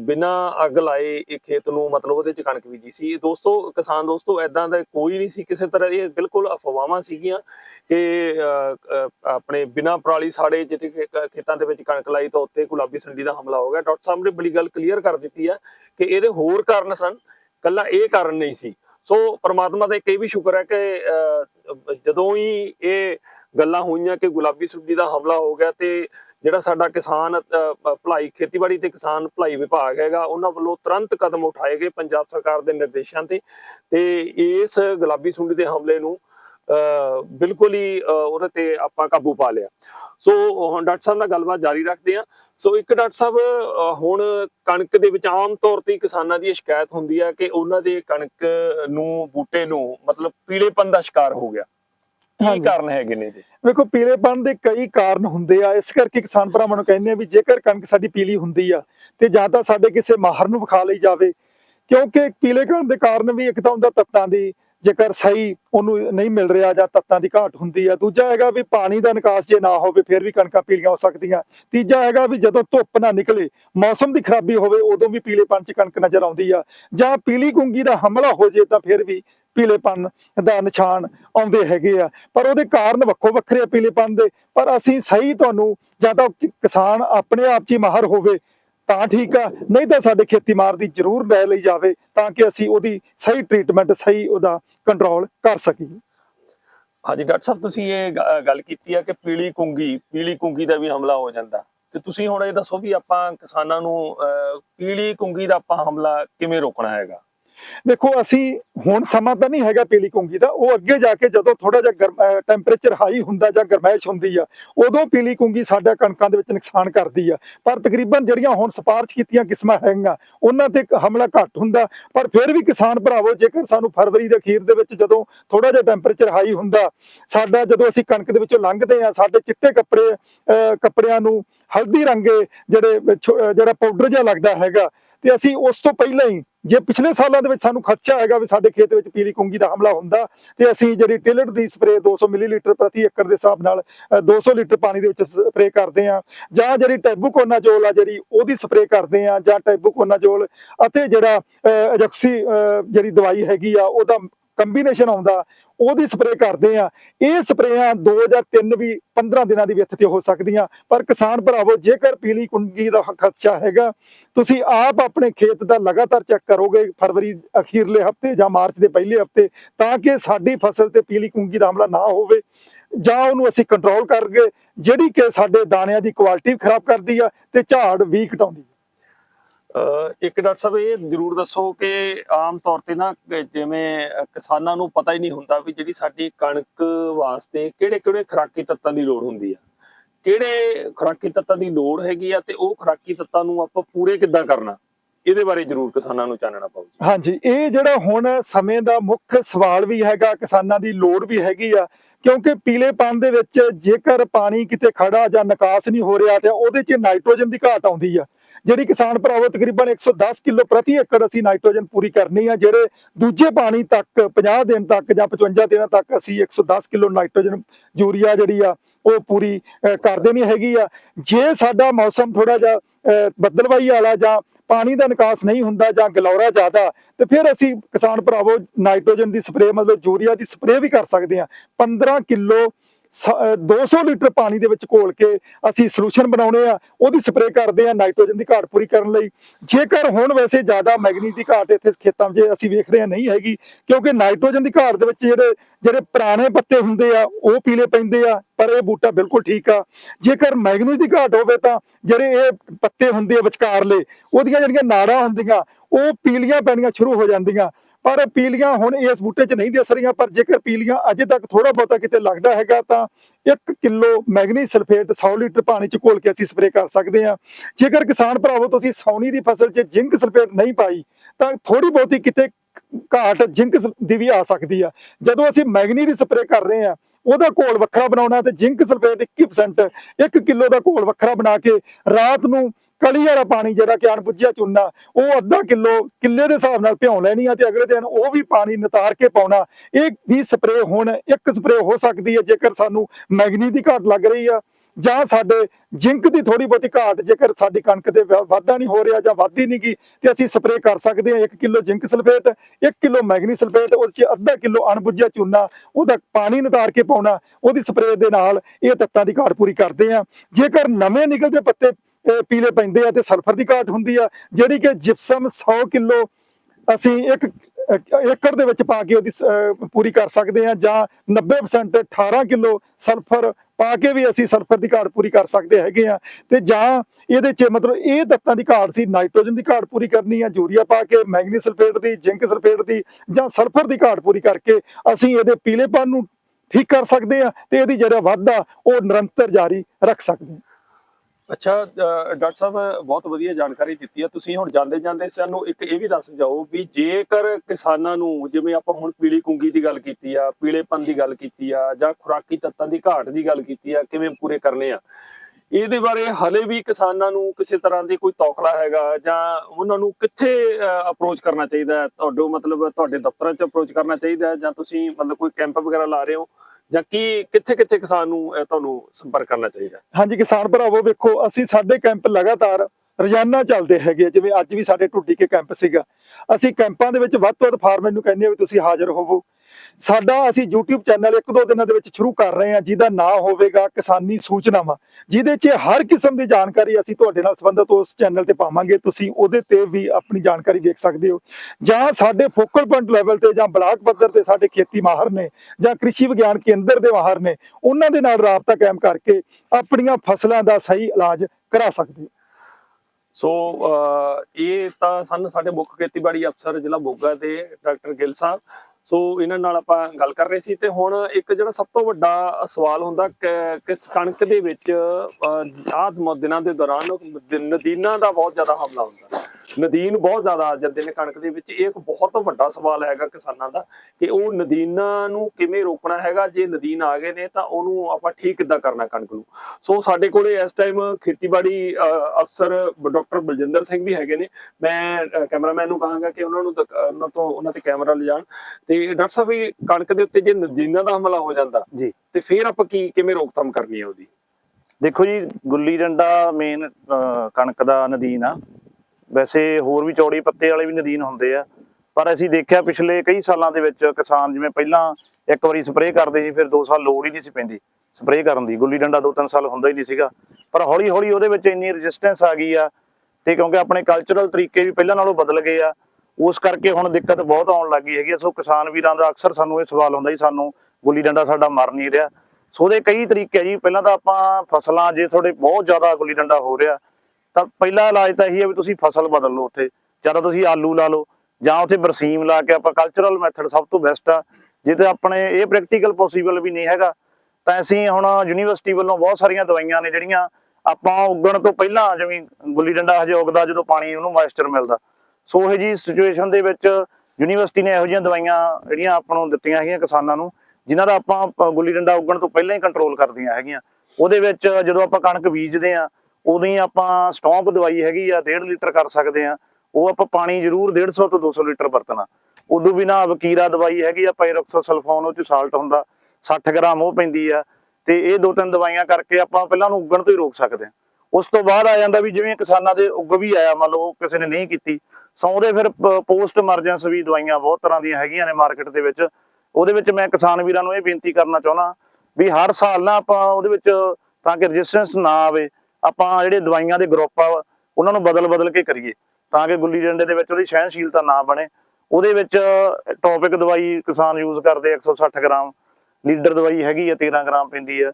ਬਿਨਾਂ ਅੱਗ ਲਾਏ ਇਹ ਖੇਤ ਨੂੰ ਮਤਲਬ ਉਹਦੇ ਚ ਕਣਕ ਬੀਜੀ ਸੀ। ਦੋਸਤੋ ਕਿਸਾਨ ਦੋਸਤੋ ਐਦਾਂ ਦਾ ਕੋਈ ਨਹੀਂ ਸੀ। ਕਿਸੇ ਤਰ੍ਹਾਂ ਇਹ ਬਿਲਕੁਲ ਅਫਵਾਹਾਂ ਸੀਗੀਆਂ ਕਿ ਅ, ਆਪਣੇ ਬਿਨਾਂ ਪਰਾਲੀ ਸਾੜੇ ਜਿਹੜੇ ਖੇਤਾਂ ਦੇ ਵਿੱਚ ਕਣਕ ਲਾਈ ਤਾਂ ਉੱਥੇ ਗੁਲਾਬੀ ਸੁੰਡੀ ਦਾ ਹਮਲਾ ਹੋ ਗਿਆ। ਡਾਕਟਰ ਸਾਹਿਬ ਨੇ ਬੜੀ ਗੱਲ ਕਲੀਅਰ ਕਰ ਦਿੱਤੀ ਆ ਕਿ ਇਹਦੇ ਹੋਰ ਕਾਰਨ ਸਨ। ਕੱਲਾ ਇਹ ਕਾਰਨ ਨਹੀਂ ਸੀ। ਸੋ ਪ੍ਰਮਾਤਮਾ ਦਾ ਇੱਕ ਇਹ ਵੀ ਸ਼ੁਕਰ ਹੈ ਕਿ ਜਦੋਂ ਹੀ ਇਹ ਗੱਲਾਂ ਹੋਈਆਂ ਕਿ ਗੁਲਾਬੀ ਸੁੰਡੀ ਦਾ ਹਮਲਾ ਹੋ ਗਿਆ ਤੇ ਜਿਹੜਾ ਸਾਡਾ ਕਿਸਾਨ ਭਲਾਈ, ਖੇਤੀਬਾੜੀ ਤੇ ਕਿਸਾਨ ਭਲਾਈ ਵਿਭਾਗ ਹੈਗਾ, ਉਹਨਾਂ ਵੱਲੋਂ ਤੁਰੰਤ ਕਦਮ ਉਠਾਏ ਗਏ ਪੰਜਾਬ ਸਰਕਾਰ ਦੇ ਨਿਰਦੇਸ਼ਾਂ ਤੇ। ਤੇ ਇਸ ਗੁਲਾਬੀ ਸੁੰਡੀ ਦੇ ਹਮਲੇ ਨੂੰ ਬਿਲਕੁਲ ਹੀ ਉਹਦੇ ਤੇ ਆਪਾਂ ਕਾਬੂ ਪਾ ਲਿਆ। ਸੋ ਹੁਣ ਡਾਕਟਰ ਸਾਹਿਬ ਨਾਲ ਗੱਲਬਾਤ ਜਾਰੀ ਰੱਖਦੇ ਹਾਂ। ਸੋ ਇੱਕ ਡਾਕਟਰ ਸਾਹਿਬ ਹੁਣ ਕਣਕ ਦੇ ਵਿੱਚ ਆਮ ਤੌਰ ਤੇ ਕਿਸਾਨਾਂ ਦੀ ਸ਼ਿਕਾਇਤ ਹੁੰਦੀ ਹੈ ਕਿ ਉਹਨਾਂ ਦੇ ਕਣਕ ਨੂੰ ਬੂਟੇ ਨੂੰ ਮਤਲਬ ਪੀੜੇਪਨ ਦਾ ਸ਼ਿਕਾਰ ਹੋ ਗਿਆ। ਕੀ। ਕਾਰਨ ਹੈਗੇ ਨੇ ਜੀ ਵੇਖੋ ਪੀਲੇਪਣ ਦੇ ਕਈ ਕਾਰਨ ਹੁੰਦੇ ਆ। ਇਸ ਕਰਕੇ ਕਿਸਾਨ ਭਰਾਵਾਂ ਨੂੰ ਕਹਿੰਦੇ ਆ ਵੀ ਜੇਕਰ ਕਣਕ ਸਾਡੀ ਪੀਲੀ ਹੁੰਦੀ ਆ ਤੇ ਜਾਂ ਤਾਂ ਸਾਡੇ ਕਿਸੇ ਮਾਹਰ ਨੂੰ ਵਿਖਾ ਲਈ ਜਾਵੇ। ਕਿਉਂਕਿ ਪੀਲੇਕਣ ਦੇ ਕਾਰਨ ਵੀ ਇੱਕ ਤਾਂ ਹੁੰਦਾ ਤੱਤਾਂ ਦੀ ਜੇਕਰ ਸਹੀ ਉਹਨੂੰ ਨਹੀਂ ਮਿਲ ਰਿਹਾ ਜਾਂ ਤੱਤਾਂ ਦੀ ਘਾਟ ਹੁੰਦੀ ਆ, ਦੂਜਾ ਹੈਗਾ ਵੀ ਪਾਣੀ ਦਾ ਨਿਕਾਸ ਜੇ ਨਾ ਹੋਵੇ, ਫਿਰ ਵੀ ਕਣਕਾਂ ਪੀਲੀਆਂ ਹੋ ਸਕਦੀਆਂ। ਤੀਜਾ ਹੈਗਾ ਵੀ ਜਦੋਂ ਧੁੱਪ ਨਾ ਨਿਕਲੇ, ਮੌਸਮ ਦੀ ਖਰਾਬੀ ਹੋਵੇ, ਉਦੋਂ ਵੀ ਪੀਲੇਪਣ ਚ ਕਣਕ ਨਜ਼ਰ ਆਉਂਦੀ ਆ। ਜਾਂ ਪੀਲੀ ਗੁੰਗੀ ਦਾ ਹਮਲਾ ਹੋ ਜੇ ਤਾਂ ਫਿਰ ਵੀ ਪੀਲੇਪਨ ਦਾ ਨਿਸ਼ਾਨ ਆਉਂਦੇ ਹੈਗੇ ਆ। ਪਰ ਉਹਦੇ ਕਾਰਨ ਵੱਖੋ ਵੱਖਰੇ ਆ ਪੀਲੇਪਣ ਦੇ। ਪਰ ਅਸੀਂ ਸਹੀ ਤੁਹਾਨੂੰ ਜਾਂ ਤਾਂ ਕਿਸਾਨ ਆਪਣੇ ਆਪ 'ਚ ਹੀ ਮਾਹਰ ਹੋਵੇ ਤਾਂ ਠੀਕ ਆ ਨਹੀਂ ਤਾਂ ਸਾਡੇ ਖੇਤੀ ਮਾਰ ਦੀ ਜ਼ਰੂਰ ਲੈ ਲਈ ਜਾਵੇ ਤਾਂ ਕਿ ਅਸੀਂ ਉਹਦੀ ਸਹੀ ਟ੍ਰੀਟਮੈਂਟ ਸਹੀ ਉਹਦਾ ਕੰਟਰੋਲ ਕਰ ਸਕੀਏ। ਹਾਂਜੀ ਡਾਕਟਰ ਸਾਹਿਬ ਤੁਸੀਂ ਇਹ ਗੱਲ ਕੀਤੀ ਆ ਕਿ ਪੀਲੀ ਕੁੰਗੀ ਪੀਲੀ ਕੁੰਗੀ ਦਾ ਵੀ ਹਮਲਾ ਹੋ ਜਾਂਦਾ। ਤੇ ਤੁਸੀਂ ਹੁਣ ਇਹ ਦੱਸੋ ਵੀ ਆਪਾਂ ਕਿਸਾਨਾਂ ਨੂੰ ਅਹ, ਪੀਲੀ ਕੁੰਗੀ ਦਾ ਆਪਾਂ ਹਮਲਾ ਕਿਵੇਂ ਰੋਕਣਾ ਹੈਗਾ? ਦੇਖੋ, ਅਸੀਂ ਹੁਣ ਸਮਾਂ ਤਾਂ ਨਹੀਂ ਹੈਗਾ ਪੀਲੀ ਕੁੰਗੀ ਦਾ। ਉਹ ਅੱਗੇ ਜਾ ਕੇ ਜਦੋਂ ਥੋੜਾ ਜਿਹਾ ਟੈਂਪਰੇਚਰ ਹਾਈ ਹੁੰਦਾ ਜਾਂ ਗਰਮੈਸ਼ ਹੁੰਦੀ ਆ, ਉਦੋਂ ਪੀਲੀ ਕੁੰਗੀ ਸਾਡਾ ਕਣਕਾਂ ਦੇ ਵਿੱਚ ਨੁਕਸਾਨ ਕਰਦੀ ਆ। ਪਰ ਤਕਰੀਬਨ ਜਿਹੜੀਆਂ ਹੁਣ ਸਪਾਰਸ਼ ਕੀਤੀਆਂ ਕਿਸਮਾਂ ਹੈਗੀਆਂ, ਉਹਨਾਂ ਤੇ ਹਮਲਾ ਘੱਟ ਹੁੰਦਾ। ਪਰ ਫਿਰ ਵੀ ਕਿਸਾਨ ਭਰਾਵੋ, ਜੇਕਰ ਸਾਨੂੰ ਫਰਵਰੀ ਦੇ ਅਖੀਰ ਦੇ ਵਿੱਚ ਜਦੋਂ ਥੋੜਾ ਜਿਹਾ ਟੈਂਪਰੇਚਰ ਹਾਈ ਹੁੰਦਾ, ਸਾਡਾ ਜਦੋਂ ਅਸੀਂ ਕਣਕ ਦੇ ਵਿੱਚੋਂ ਲੰਘਦੇ ਆ, ਸਾਡੇ ਚਿੱਟੇ ਕੱਪੜੇ ਕੱਪੜਿਆਂ ਨੂੰ ਹਲਦੀ ਰੰਗੇ ਜਿਹੜੇ ਜਿਹੜਾ ਪਾਊਡਰ ਜਿਹਾ ਲੱਗਦਾ ਹੈਗਾ, ਤੇ ਅਸੀਂ ਉਸ ਤੋਂ ਪਹਿਲਾਂ ਹੀ ਜੇ ਪਿਛਲੇ ਸਾਲਾਂ ਦੇ ਵਿੱਚ ਸਾਨੂੰ ਖਰਚਾ ਹੈਗਾ ਵੀ ਸਾਡੇ ਖੇਤ ਵਿੱਚ ਪੀਲੀ ਕੁੰਗੀ ਦਾ ਹਮਲਾ ਹੁੰਦਾ ਤੇ ਅਸੀਂ ਜਿਹੜੀ ਟਿਲਟ ਦੀ ਸਪਰੇ 200 ਮਿਲੀਲੀਟਰ ਪ੍ਰਤੀ ਏਕੜ ਦੇ ਹਿਸਾਬ ਨਾਲ ਅ, 200 ਲੀਟਰ ਪਾਣੀ ਦੇ ਵਿੱਚ ਸਪਰੇ ਕਰਦੇ ਆ ਜਾਂ ਜਿਹੜੀ ਟੈਬੂਕੋਨਾਜੋਲ ਆ ਜਿਹੜੀ ਉਹਦੀ ਸਪਰੇ ਕਰਦੇ ਆ ਜਾਂ ਟੈਬੂਕੋਨਾਜੋਲ ਅਤੇ ਜਿਹੜਾ ਐਜੈਕਸੀ ਜਿਹੜੀ ਦਵਾਈ ਹੈਗੀ ਆ ਉਹਦਾ ਕੰਬੀਨੇਸ਼ਨ ਆਉਂਦਾ, ਉਹਦੀ ਸਪਰੇ ਕਰਦੇ ਆ ਇਹ ਸਪਰੇਆਂ 2 ਜਾਂ 3 ਵੀ 15 ਦਿਨਾਂ ਦੀ ਵਿੱਥ ਤੇ ਹੋ ਸਕਦੀਆਂ। ਪਰ ਕਿਸਾਨ ਭਰਾਵੋ, ਜੇਕਰ ਪੀਲੀ ਕੁੰਗੀ ਦਾ ਖਦਸ਼ਾ ਹੈਗਾ, ਤੁਸੀਂ ਆਪ ਆਪਣੇ ਖੇਤ ਦਾ ਲਗਾਤਾਰ ਚੈੱਕ ਕਰੋਗੇ ਫਰਵਰੀ ਅਖੀਰਲੇ ਹਫ਼ਤੇ ਜਾਂ ਮਾਰਚ ਦੇ ਪਹਿਲੇ ਹਫ਼ਤੇ, ਤਾਂ ਕਿ ਸਾਡੀ ਫਸਲ ਤੇ ਪੀਲੀ ਕੁੰਗੀ ਦਾ ਹਮਲਾ ਨਾ ਹੋਵੇ। ਜਾਂ ਉਹਨੂੰ ਅਸੀਂ ਕੰਟਰੋਲ ਕਰਕੇ ਜਿਹੜੀ ਕਿ ਸਾਡੇ ਦਾਣਿਆਂ ਦੀ ਕੁਆਲਿਟੀ ਖਰਾਬ ਕਰਦੀ ਆ ਤੇ ਝਾੜ ਵੀ ਘਟਾਉਂਦੀ ਇੱਕ ਡਾਕਟਰ ਸਾਹਿਬ, ਇਹ ਜਰੂਰ ਦੱਸੋ ਕਿ ਆਮ ਤੌਰ ਤੇ ਨਾ ਜਿਵੇਂ ਕਿਸਾਨਾਂ ਨੂੰ ਪਤਾ ਹੀ ਨਹੀਂ ਹੁੰਦਾ ਵੀ ਜਿਹੜੀ ਸਾਡੀ ਕਣਕ ਵਾਸਤੇ ਕਿਹੜੇ ਕਿਹੜੇ ਖੁਰਾਕੀ ਤੱਤਾਂ ਦੀ ਲੋੜ ਹੁੰਦੀ ਆ। ਕਿਹੜੇ ਖੁਰਾਕੀ ਤੱਤਾਂ ਦੀ ਲੋੜ ਹੈਗੀ ਆ ਤੇ ਉਹ ਖੁਰਾਕੀ ਤੱਤਾਂ ਨੂੰ ਆਪਾਂ ਪੂਰੇ ਕਿੱਦਾਂ ਕਰਨਾ? ਇਹਦੇ ਬਾਰੇ ਜਰੂਰ ਕਿਸਾਨਾਂ ਨੂੰ ਚਾਨਣਾ ਪਾਓ ਜੀ। ਹਾਂਜੀ ਇਹ ਜਿਹੜਾ ਹੁਣ ਸਮੇਂ ਦਾ ਮੁੱਖ ਸਵਾਲ ਵੀ ਹੈਗਾ ਕਿਸਾਨਾਂ ਦੀ ਲੋੜ ਵੀ ਹੈਗੀ ਆ ਕਿਉਂਕਿ ਪੀਲੇਪਨ ਦੇ ਵਿੱਚ ਜੇਕਰ ਪਾਣੀ ਕਿਤੇ ਖੜਾ ਜਾਂ ਨਿਕਾਸ ਨਹੀਂ ਹੋ ਰਿਹਾ ਤੇ ਉਹਦੇ 'ਚ ਨਾਈਟ੍ਰੋਜਨ ਦੀ ਘਾਟ ਆਉਂਦੀ ਆ। ਜਿਹੜੀ ਕਿਸਾਨ ਭਰਾਵੋ ਤਕਰੀਬਨ 110 ਕਿਲੋ ਪ੍ਰਤੀ ਏਕੜ ਅਸੀਂ ਨਾਈਟ੍ਰੋਜਨ ਪੂਰੀ ਕਰਨੀ ਆ ਜਿਹੜੇ ਦੂਜੇ ਪਾਣੀ ਤੱਕ 50 ਦਿਨ ਤੱਕ ਜਾਂ 55 ਦਿਨਾਂ ਤੱਕ ਅਸੀਂ 110 ਕਿਲੋ ਨਾਈਟ੍ਰੋਜਨ ਯੂਰੀਆ ਜਿਹੜੀ ਆ ਉਹ ਪੂਰੀ ਕਰ ਦੇਣੀ ਹੈਗੀ ਆ। ਜੇ ਸਾਡਾ ਮੌਸਮ ਥੋੜਾ ਜਿਹਾ ਅਹ, ਬੱਦਲਵਾਈ ਵਾਲਾ ਜਾਂ ਪਾਣੀ ਦਾ ਨਿਕਾਸ ਨਹੀਂ ਹੁੰਦਾ ਜਾਂ ਗਲੌਰਾ ਜ਼ਿਆਦਾ, ਤੇ ਫਿਰ ਅਸੀਂ ਕਿਸਾਨ ਭਰਾਵੋ, ਨਾਈਟ੍ਰੋਜਨ ਦੀ ਸਪਰੇਅ, ਮਤਲਬ ਯੂਰੀਆ ਦੀ ਸਪਰੇਅ ਵੀ ਕਰ ਸਕਦੇ ਹਾਂ। 15 ਕਿਲੋ 200 ਲੀਟਰ ਪਾਣੀ ਦੇ ਵਿੱਚ ਘੋਲ ਕੇ ਅਸੀਂ ਸੋਲੂਸ਼ਨ ਬਣਾਉਣੇ ਆ, ਉਹਦੀ ਸਪਰੇਅ ਕਰਦੇ ਆ ਨਾਈਟ੍ਰੋਜਨ ਦੀ ਘਾਟ ਪੂਰੀ ਕਰਨ ਲਈ। ਜੇਕਰ ਹੁਣ ਵੈਸੇ ਜ਼ਿਆਦਾ ਮੈਗਨੀਜ਼ ਦੀ ਘਾਟ ਇੱਥੇ ਖੇਤਾਂ 'ਚ ਅਸੀਂ ਵੇਖਦੇ ਆ ਨਹੀਂ ਹੈਗੀ, ਕਿਉਂਕਿ ਨਾਈਟ੍ਰੋਜਨ ਦੀ ਘਾਟ ਦੇ ਵਿੱਚ ਜਿਹੜੇ ਜਿਹੜੇ ਪੁਰਾਣੇ ਪੱਤੇ ਹੁੰਦੇ ਆ, ਉਹ ਪੀਲੇ ਪੈਂਦੇ ਆ, ਪਰ ਇਹ ਬੂਟਾ ਬਿਲਕੁਲ ਠੀਕ ਆ। ਜੇਕਰ ਮੈਗਨੀਜ਼ ਦੀ ਘਾਟ ਹੋਵੇ ਤਾਂ ਜਿਹੜੇ ਇਹ ਪੱਤੇ ਹੁੰਦੇ ਆ ਵਿਚਕਾਰਲੇ, ਉਹਦੀਆਂ ਜਿਹੜੀਆਂ ਨਾੜਾਂ ਹੁੰਦੀਆਂ, ਉਹ ਪੀਲੀਆਂ ਪੈਣੀਆਂ ਸ਼ੁਰੂ ਹੋ ਜਾਂਦੀਆਂ। ਪਰ ਪੀਲੀਆਂ ਹੁਣ ਇਸ ਬੂਟੇ 'ਚ ਨਹੀਂ ਦਿਸ ਰਹੀਆਂ, ਪਰ ਜੇਕਰ ਪੀਲੀਆਂ ਅਜੇ ਤੱਕ ਥੋੜਾ ਬਹੁਤਾ ਕਿਤੇ ਲੱਗਦਾ ਹੈਗਾ ਤਾਂ 1 ਕਿਲੋ ਮੈਗਨੀ ਸਲਫੇਟ 100 ਲੀਟਰ ਪਾਣੀ 'ਚ ਘੋਲ ਕੇ ਅਸੀਂ ਸਪਰੇਅ ਕਰ ਸਕਦੇ ਹਾਂ। ਜੇਕਰ ਕਿਸਾਨ ਭਰਾਵੋ ਤੁਸੀਂ ਸੌਣੀ ਦੀ ਫਸਲ 'ਚ ਜ਼ਿੰਕ ਸਲਫੇਟ ਨਹੀਂ ਪਾਈ, ਤਾਂ ਥੋੜੀ ਬਹੁਤੀ ਕਿਤੇ ਘਾਟ ਜ਼ਿੰਕ ਦੀ ਵੀ ਆ ਸਕਦੀ ਆ। ਜਦੋਂ ਅਸੀਂ ਮੈਗਨੀ ਦੀ ਸਪਰੇਅ ਕਰ ਰਹੇ ਆ ਉਹਦਾ ਘੋਲ ਵੱਖਰਾ ਬਣਾਉਣਾ ਤੇ ਜ਼ਿੰਕ ਸਲਫੇਟ 21% 1 ਕਿਲੋ ਦਾ ਘੋਲ ਵੱਖਰਾ ਬਣਾ ਕੇ ਰਾਤ ਨੂੰ ਕਲੀ ਵਾਲਾ ਪਾਣੀ ਜਿਹੜਾ ਕਿ ਅਣਬੁੱਝਿਆ ਚੁੰਨਾ ਉਹ ਅੱਧਾ ਕਿਲੋ, ਕਿੱਲੇ ਦੇ ਹਿਸਾਬ ਨਾਲ ਭਿਉਂ ਲੈਣੀ ਆ ਤੇ ਅਗਲੇ ਦਿਨ ਉਹ ਵੀ ਪਾਣੀ ਨਿਤਾਰ ਕੇ ਪਾਉਣਾ। ਇਹ ਵੀ ਸਪਰੇਅ ਹੁਣ, ਇੱਕ ਸਪਰੇਅ ਹੋ ਸਕਦੀ ਹੈ ਜੇਕਰ ਸਾਨੂੰ ਮੈਗਨੀ ਦੀ ਘਾਟ ਲੱਗ ਰਹੀ ਆ, ਜਾਂ ਸਾਡੇ ਜ਼ਿੰਕ ਦੀ ਥੋੜੀ ਬਹੁਤੀ ਘਾਟ ਜੇਕਰ ਸਾਡੀ ਕਣਕ ਤੇ ਵਾਧਾ ਨਹੀਂ ਹੋ ਰਿਹਾ ਜਾਂ ਵਾਧੀ ਨਹੀਂ ਗੀ ਤੇ ਅਸੀਂ ਸਪਰੇਅ ਕਰ ਸਕਦੇ ਹਾਂ। 1 kilo zinc sulphate 1 kilo magnesium sulphate, ਉਹਦੇ ਚ ਅੱਧਾ ਕਿਲੋ ਅਣਬੁੱਝਿਆ ਚੂਨਾ ਉਹਦਾ ਪਾਣੀ ਨਿਤਾਰ ਕੇ ਪਾਉਣਾ, ਉਹਦੀ ਸਪਰੇਅ ਦੇ ਨਾਲ ਇਹ ਤੱਤਾਂ ਦੀ ਘਾਟ ਪੂਰੀ ਕਰਦੇ ਆ ਜੇਕਰ ਨਵੇਂ ਨਿਕਲਦੇ ਪੱਤੇ ਪੀਲੇ ਪੈਂਦੇ ਆ ਤੇ ਸਲਫਰ ਦੀ ਘਾਟ ਹੁੰਦੀ ਆ, ਜਿਹੜੀ ਕਿ ਜਿਪਸਮ 100 ਕਿਲੋ ਅਸੀਂ ਇੱਕ, ਏਕੜ ਦੇ ਵਿੱਚ ਪਾ ਕੇ ਉਹਦੀ ਸ- ਪੂਰੀ ਕਰ ਸਕਦੇ ਹਾਂ ਜਾਂ 90% 18 ਕਿਲੋ ਸਲਫਰ ਪਾ ਕੇ ਵੀ ਅਸੀਂ ਸਲਫਰ ਦੀ ਘਾਟ ਪੂਰੀ ਕਰ ਸਕਦੇ ਹੈਗੇ ਆ। ਤੇ ਜਾਂ ਇਹਦੇ 'ਚ ਮਤਲਬ ਇਹ ਤੱਤਾਂ ਦੀ ਘਾਟ ਸੀ, ਨਾਈਟ੍ਰੋਜਨ ਦੀ ਘਾਟ ਪੂਰੀ ਕਰਨੀ ਆ, ਯੂਰੀਆ ਪਾ ਕੇ, ਮੈਗਨੀਜ਼ ਸਲਫੇਟ ਦੀ, ਜ਼ਿੰਕ ਸਲਫੇਟ ਦੀ, ਜਾਂ ਸਲਫਰ ਦੀ ਘਾਟ ਪੂਰੀ ਕਰਕੇ ਅਸੀਂ ਇਹਦੇ ਪੀਲੇਪਨ ਨੂੰ ਠੀਕ ਕਰ ਸਕਦੇ ਆ, ਤੇ ਇਹਦੀ ਜਿਹੜਾ ਵਾਧਾ ਉਹ ਨਿਰੰਤਰ ਜਾਰੀ ਰੱਖ ਸਕਦੇ ਹਾਂ ਅੱਛਾ ਡਾਕਟਰ ਸਾਹਿਬ, ਬਹੁਤ ਵਧੀਆ ਜਾਣਕਾਰੀ ਦਿੱਤੀ ਆ। ਤੁਸੀਂ ਹੁਣ ਜਾਂਦੇ ਜਾਂਦੇ ਸਾਨੂੰ ਇੱਕ ਇਹ ਵੀ ਦੱਸ ਜਾਓ ਵੀ ਜੇਕਰ ਕਿਸਾਨਾਂ ਨੂੰ ਜਿਵੇਂ ਆਪਾਂ ਹੁਣ ਪੀਲੀ ਕੁੰਗੀ ਦੀ ਗੱਲ ਕੀਤੀ ਆ, ਪੀਲੇਪਨ ਦੀ ਗੱਲ ਕੀਤੀ ਆ ਜਾਂ ਖੁਰਾਕੀ ਤੱਤਾਂ ਦੀ ਘਾਟ ਦੀ ਗੱਲ ਕੀਤੀ ਆ, ਕਿਵੇਂ ਪੂਰੇ ਕਰਨੇ ਆ? ਇਹਦੇ ਬਾਰੇ ਹਲੇ ਵੀ ਕਿਸਾਨਾਂ ਨੂੰ ਕਿਸੇ ਤਰ੍ਹਾਂ ਦੀ ਕੋਈ ਤੌਖਲਾ ਹੈਗਾ ਜਾਂ ਉਹਨਾਂ ਨੂੰ ਕਿੱਥੇ ਅਪਰੋਚ ਕਰਨਾ ਚਾਹੀਦਾ? ਤੁਹਾਡੇ ਮਤਲਬ ਤੁਹਾਡੇ ਦਫ਼ਤਰਾਂ 'ਚ ਅਪਰੋਚ ਕਰਨਾ ਚਾਹੀਦਾ ਜਾਂ ਤੁਸੀਂ ਮਤਲਬ ਕੋਈ ਕੈਂਪ ਵਗੈਰਾ ਲਾ ਰਹੇ ਹੋ? ਜਾਂ ਕੀ ਕਿੱਥੇ ਕਿੱਥੇ ਕਿਸਾਨ ਨੂੰ ਤੁਹਾਨੂੰ ਸੰਪਰਕ ਕਰਨਾ ਚਾਹੀਦਾ? ਹਾਂਜੀ ਕਿਸਾਨ ਭਰਾਵੋ ਵੇਖੋ ਅਸੀਂ ਸਾਡੇ ਕੈਂਪ ਲਗਾਤਾਰ ਰੋਜ਼ਾਨਾ ਚੱਲਦੇ ਹੈਗੇ ਆ, ਜਿਵੇਂ ਅੱਜ ਵੀ ਸਾਡੇ ਟੁੱਡੀ ਕੇ ਕੈਂਪ ਸੀਗਾ। ਅਸੀਂ ਕੈਂਪਾਂ ਦੇ ਵਿੱਚ ਵੱਧ ਤੋਂ ਵੱਧ ਫਾਰਮਰ ਨੂੰ ਕਹਿੰਦੇ ਆ ਵੀ ਤੁਸੀਂ ਹਾਜ਼ਰ ਹੋਵੋ। ਸਾਡਾ ਅਸੀਂ YouTube ਚੈਨਲ ਇੱਕ ਦੋ ਦਿਨਾਂ ਦੇ ਵਿੱਚ ਸ਼ੁਰੂ ਕਰ ਰਹੇ ਹਾਂ ਜਿਹਦਾ ਨਾਂ ਹੋਵੇਗਾ ਕਿਸਾਨੀ ਸੂਚਨਾਵਾਂ ਜਿਹਦੇ 'ਚ ਹਰ ਕਿਸਮ ਦੀ ਜਾਣਕਾਰੀ ਅਸੀਂ ਤੁਹਾਡੇ ਨਾਲ ਸੰਬੰਧਿਤ ਉਸ ਚੈਨਲ ਤੇ ਪਾਵਾਂਗੇ ਤੁਸੀਂ ਉਹਦੇ ਤੇ ਵੀ ਆਪਣੀ ਜਾਣਕਾਰੀ ਦੇਖ ਸਕਦੇ ਹੋ। ਜਾਂ ਸਾਡੇ ਫੋਕਲ ਪੁਆਇੰਟ ਲੈਵਲ ਤੇ ਜਾਂ ਬਲਾਕ ਪੱਧਰ ਤੇ ਸਾਡੇ ਖੇਤੀ ਮਾਹਰ ਨੇ ਜਾਂ ਕ੍ਰਿਸ਼ੀ ਵਿਗਿਆਨ ਕੇਂਦਰ ਦੇ ਮਾਹਰ ਨੇ ਉਹਨਾਂ ਦੇ ਨਾਲ ਰਾਬਤਾ ਕਾਇਮ ਕਰਕੇ ਆਪਣੀਆਂ ਫਸਲਾਂ ਦਾ ਸਹੀ ਇਲਾਜ ਕਰਾ ਸਕਦੇ ਹੋ। ਸੋ ਅਹ, ਇਹ ਤਾਂ ਸਨ ਸਾਡੇ ਮੁੱਖ ਖੇਤੀਬਾੜੀ ਅਫਸਰ ਜ਼ਿਲ੍ਹਾ ਮੋਗਾ ਦੇ ਡਾਕਟਰ ਗਿੱਲ ਸਾਹਿਬ। ਸੋ ਇਹਨਾਂ ਨਾਲ ਆਪਾਂ ਗੱਲ ਕਰ ਰਹੇ ਸੀ ਤੇ ਹੁਣ ਇੱਕ ਜਿਹੜਾ ਸਭ ਤੋਂ ਵੱਡਾ ਸਵਾਲ ਹੁੰਦਾ ਕਿ ਕਣਕ ਦੇ ਵਿੱਚ ਅਹ, ਦਿਨਾਂ ਦੇ ਦੌਰਾਨ ਨਦੀਨਾਂ ਦਾ ਬਹੁਤ ਜ਼ਿਆਦਾ ਹਮਲਾ ਹੁੰਦਾ। ਨਦੀਨ ਬਹੁਤ ਜ਼ਿਆਦਾ ਆ ਜਾਂਦੇ ਨੇ ਕਣਕ ਦੇ ਵਿੱਚ। ਇਹ ਇੱਕ ਬਹੁਤ ਵੱਡਾ ਸਵਾਲ ਹੈਗਾ ਕਿਸਾਨਾਂ ਦਾ ਕਿ ਉਹ ਨਦੀਨਾਂ ਨੂੰ ਕਿਵੇਂ ਰੋਕਣਾ ਹੈਗਾ? ਜੇ ਨਦੀਨ ਆ ਗਏ ਨੇ ਤਾਂ ਉਹਨੂੰ ਆਪਾਂ ਠੀਕ ਕਿੱਦਾਂ ਕਰਨਾ ਕਣਕ ਨੂੰ? ਸੋ ਸਾਡੇ ਕੋਲੇ ਇਸ ਟਾਈਮ ਖੇਤੀਬਾੜੀ ਅਫਸਰ ਡਾਕਟਰ ਬਲਜਿੰਦਰ ਸਿੰਘ ਵੀ ਹੈਗੇ ਨੇ। ਮੈਂ ਕੈਮਰਾਮੈਨ ਨੂੰ ਕਹਾਂਗਾ ਕਿ ਉਹਨਾਂ ਨੂੰ ਉਹਨਾਂ ਤੋਂ ਉਹਨਾਂ ਤੇ ਕੈਮਰਾ ਲਿਜਾਣ। ਤੇ ਡਾਕਟਰ ਸਾਹਿਬ ਇਹ ਕਣਕ ਦੇ ਉੱਤੇ ਜੇ ਨਦੀਨਾਂ ਦਾ ਹਮਲਾ ਹੋ ਜਾਂਦਾ ਜੀ। ਤੇ ਫਿਰ ਆਪਾਂ ਕੀ ਕਿਵੇਂ ਰੋਕਥਾਮ ਕਰਨੀ ਹੈ ਉਹਦੀ? ਦੇਖੋ ਜੀ ਗੁੱਲੀ ਡੰਡਾ ਮੇਨ ਕਣਕ ਦਾ ਨਦੀਨ ਆ। ਵੈਸੇ ਹੋਰ ਵੀ ਚੌੜੀ ਪੱਤੇ ਵਾਲੇ ਵੀ ਨਦੀਨ ਹੁੰਦੇ ਆ। ਪਰ ਅਸੀਂ ਦੇਖਿਆ ਪਿਛਲੇ ਕਈ ਸਾਲਾਂ ਦੇ ਵਿੱਚ ਕਿਸਾਨ ਜਿਵੇਂ ਪਹਿਲਾਂ ਇੱਕ ਵਾਰੀ ਸਪਰੇਅ ਕਰਦੇ ਸੀ ਫਿਰ 2 ਸਾਲ ਲੋੜ ਹੀ ਨਹੀਂ ਸੀ ਪੈਂਦੀ ਸਪਰੇਅ ਕਰਨ ਦੀ। ਗੁੱਲੀ ਡੰਡਾ 2-3 ਸਾਲ ਹੁੰਦਾ ਹੀ ਨਹੀਂ ਸੀਗਾ। ਪਰ ਹੌਲੀ ਹੌਲੀ ਉਹਦੇ ਵਿੱਚ ਇੰਨੀ ਰੈਜ਼ਿਸਟੈਂਸ ਆ ਗਈ ਆ ਤੇ ਕਿਉਂਕਿ ਆਪਣੇ ਕਲਚਰਲ ਤਰੀਕੇ ਵੀ ਪਹਿਲਾਂ ਨਾਲੋਂ ਬਦਲ ਗਏ ਆ ਉਸ ਕਰਕੇ ਹੁਣ ਦਿੱਕਤ ਬਹੁਤ ਆਉਣ ਲੱਗੀ ਹੈਗੀ ਆ। ਸੋ ਕਿਸਾਨ ਵੀਰਾਂ ਦਾ ਅਕਸਰ ਸਾਨੂੰ ਇਹ ਸਵਾਲ ਹੁੰਦਾ ਜੀ, ਸਾਨੂੰ ਗੁੱਲੀ ਡੰਡਾ ਸਾਡਾ ਮਰ ਨਹੀਂ ਰਿਹਾ। ਸੋ ਉਹਦੇ ਕਈ ਤਰੀਕੇ ਆ ਜੀ। ਪਹਿਲਾਂ ਤਾਂ ਆਪਾਂ ਫਸਲਾਂ ਜੇ ਤੁਹਾਡੇ ਬਹੁਤ ਜ਼ਿਆਦਾ ਗੁੱਲੀ ਡੰਡਾ ਹੋ ਰਿਹਾ, ਤਾਂ ਪਹਿਲਾ ਇਲਾਜ ਤਾਂ ਇਹੀ ਹੈ ਵੀ ਤੁਸੀਂ ਫਸਲ ਬਦਲ ਲਓ ਉੱਥੇ। ਜਾਂ ਤੁਸੀਂ ਆਲੂ ਲਾ ਲਓ, ਜਾਂ ਉੱਥੇ ਬਰਸੀਮ ਲਾ ਕੇ ਆਪਾਂ ਕਲਚਰਲ ਮੈਥਡ ਸਭ ਤੋਂ ਬੈਸਟ ਆ। ਜੇ ਤੇ ਆਪਣੇ ਇਹ ਪ੍ਰੈਕਟੀਕਲ ਪੋਸੀਬਲ ਵੀ ਨਹੀਂ ਹੈਗਾ, ਤਾਂ ਅਸੀਂ ਹੁਣ ਯੂਨੀਵਰਸਿਟੀ ਵੱਲੋਂ ਬਹੁਤ ਸਾਰੀਆਂ ਦਵਾਈਆਂ ਨੇ ਜਿਹੜੀਆਂ ਆਪਾਂ ਉੱਗਣ ਤੋਂ ਪਹਿਲਾਂ ਜਿਵੇਂ ਗੁੱਲੀ ਡੰਡਾ ਹਜੇ ਉੱਗਦਾ ਜਦੋਂ ਪਾਣੀ ਉਹਨੂੰ ਮੋਇਸਚਰ ਮਿਲਦਾ। ਸੋ ਇਹ ਜੀ ਸਿਚੁਏਸ਼ਨ ਦੇ ਵਿੱਚ ਯੂਨੀਵਰਸਿਟੀ ਨੇ ਇਹੋ ਜਿਹੀਆਂ ਦਵਾਈਆਂ ਜਿਹੜੀਆਂ ਆਪਾਂ ਨੂੰ ਦਿੱਤੀਆਂ ਹੈਗੀਆਂ ਕਿਸਾਨਾਂ ਨੂੰ, ਜਿਨ੍ਹਾਂ ਦਾ ਆਪਾਂ ਗੁੱਲੀ ਡੰਡਾ ਉੱਗਣ ਤੋਂ ਪਹਿਲਾਂ ਹੀ ਕੰਟਰੋਲ ਕਰਦੀਆਂ ਹੈਗੀਆਂ। ਉਹਦੇ ਵਿੱਚ ਜਦੋਂ ਆਪਾਂ ਕਣਕ ਬੀਜਦੇ ਆ ਉਦੋਂ ਹੀ ਆਪਾਂ ਸਟੌਂਪ ਦਵਾਈ ਹੈਗੀ ਆ 1.5 ਲੀਟਰ ਕਰ ਸਕਦੇ ਆ ਉਹ ਆਪਾਂ ਪਾਣੀ ਜ਼ਰੂਰ 150 ਤੋਂ 200 ਲੀਟਰ ਵਰਤਣਾ। ਉਦੋਂ ਬਿਨਾ ਵਕੀਰਾ ਦਵਾਈ ਹੈਗੀ ਆ ਪਾਇਰੋਕਸੋਸਲਫੋਨ ਉਹ ਚ ਸਾਲਟ ਹੁੰਦਾ 60 ਗ੍ਰਾਮ ਉਹ ਪੈਂਦੀ ਆ। ਤੇ ਇਹ ਦੋ ਤਿੰਨ ਦਵਾਈਆਂ ਕਰਕੇ ਆਪਾਂ ਪਹਿਲਾਂ ਨੂੰ ਉੱਗਣ ਤੋਂ ਹੀ ਰੋਕ ਸਕਦੇ ਆ ਉਸ ਤੋਂ ਬਾਅਦ ਆ ਜਾਂਦਾ ਵੀ ਜਿਵੇਂ ਕਿਸਾਨਾਂ ਦੇ ਉੱਗ ਵੀ ਆਇਆ, ਮੰਨ ਲਓ ਕਿਸੇ ਨੇ ਨਹੀਂ ਕੀਤੀ ਸੋ ਉਹਦੇ ਫਿਰ ਪੋਸਟ ਐਮਰਜੈਂਸ ਵੀ ਦਵਾਈਆਂ ਬਹੁਤ ਤਰ੍ਹਾਂ ਦੀਆਂ ਹੈਗੀਆਂ ਨੇ ਮਾਰਕੀਟ ਦੇ ਵਿੱਚ। ਉਹਦੇ ਵਿੱਚ ਮੈਂ ਕਿਸਾਨ ਵੀਰਾਂ ਨੂੰ ਇਹ ਬੇਨਤੀ ਕਰਨਾ ਚਾਹੁੰਦਾ ਵੀ ਹਰ ਸਾਲ ਨਾ ਆਪਾਂ ਉਹਦੇ ਵਿੱਚ ਤਾਂ ਕਿ ਰੈਜ਼ਿਸਟੈਂਸ ਨਾ ਆਵੇ, ਆਪਾਂ ਜਿਹੜੇ ਦਵਾਈਆਂ ਦੇ ਗਰੁੱਪ ਆ, ਉਹਨਾਂ ਨੂੰ ਬਦਲ ਬਦਲ ਕੇ ਕਰੀਏ, ਤਾਂ ਕਿ ਗੁੱਲੀ ਡੰਡੇ ਦੇ ਵਿੱਚ ਉਹਦੀ ਸਹਿਣਸ਼ੀਲਤਾ ਨਾ ਬਣੇ। ਉਹਦੇ ਵਿੱਚ ਟੌਪਿਕ ਦਵਾਈ ਕਿਸਾਨ ਯੂਜ਼ ਕਰਦੇ ਆ 160 ਗ੍ਰਾਮ ਲੀਡਰ ਦਵਾਈ ਹੈਗੀ ਆ 13 ਗ੍ਰਾਮ ਪੈਂਦੀ ਆ।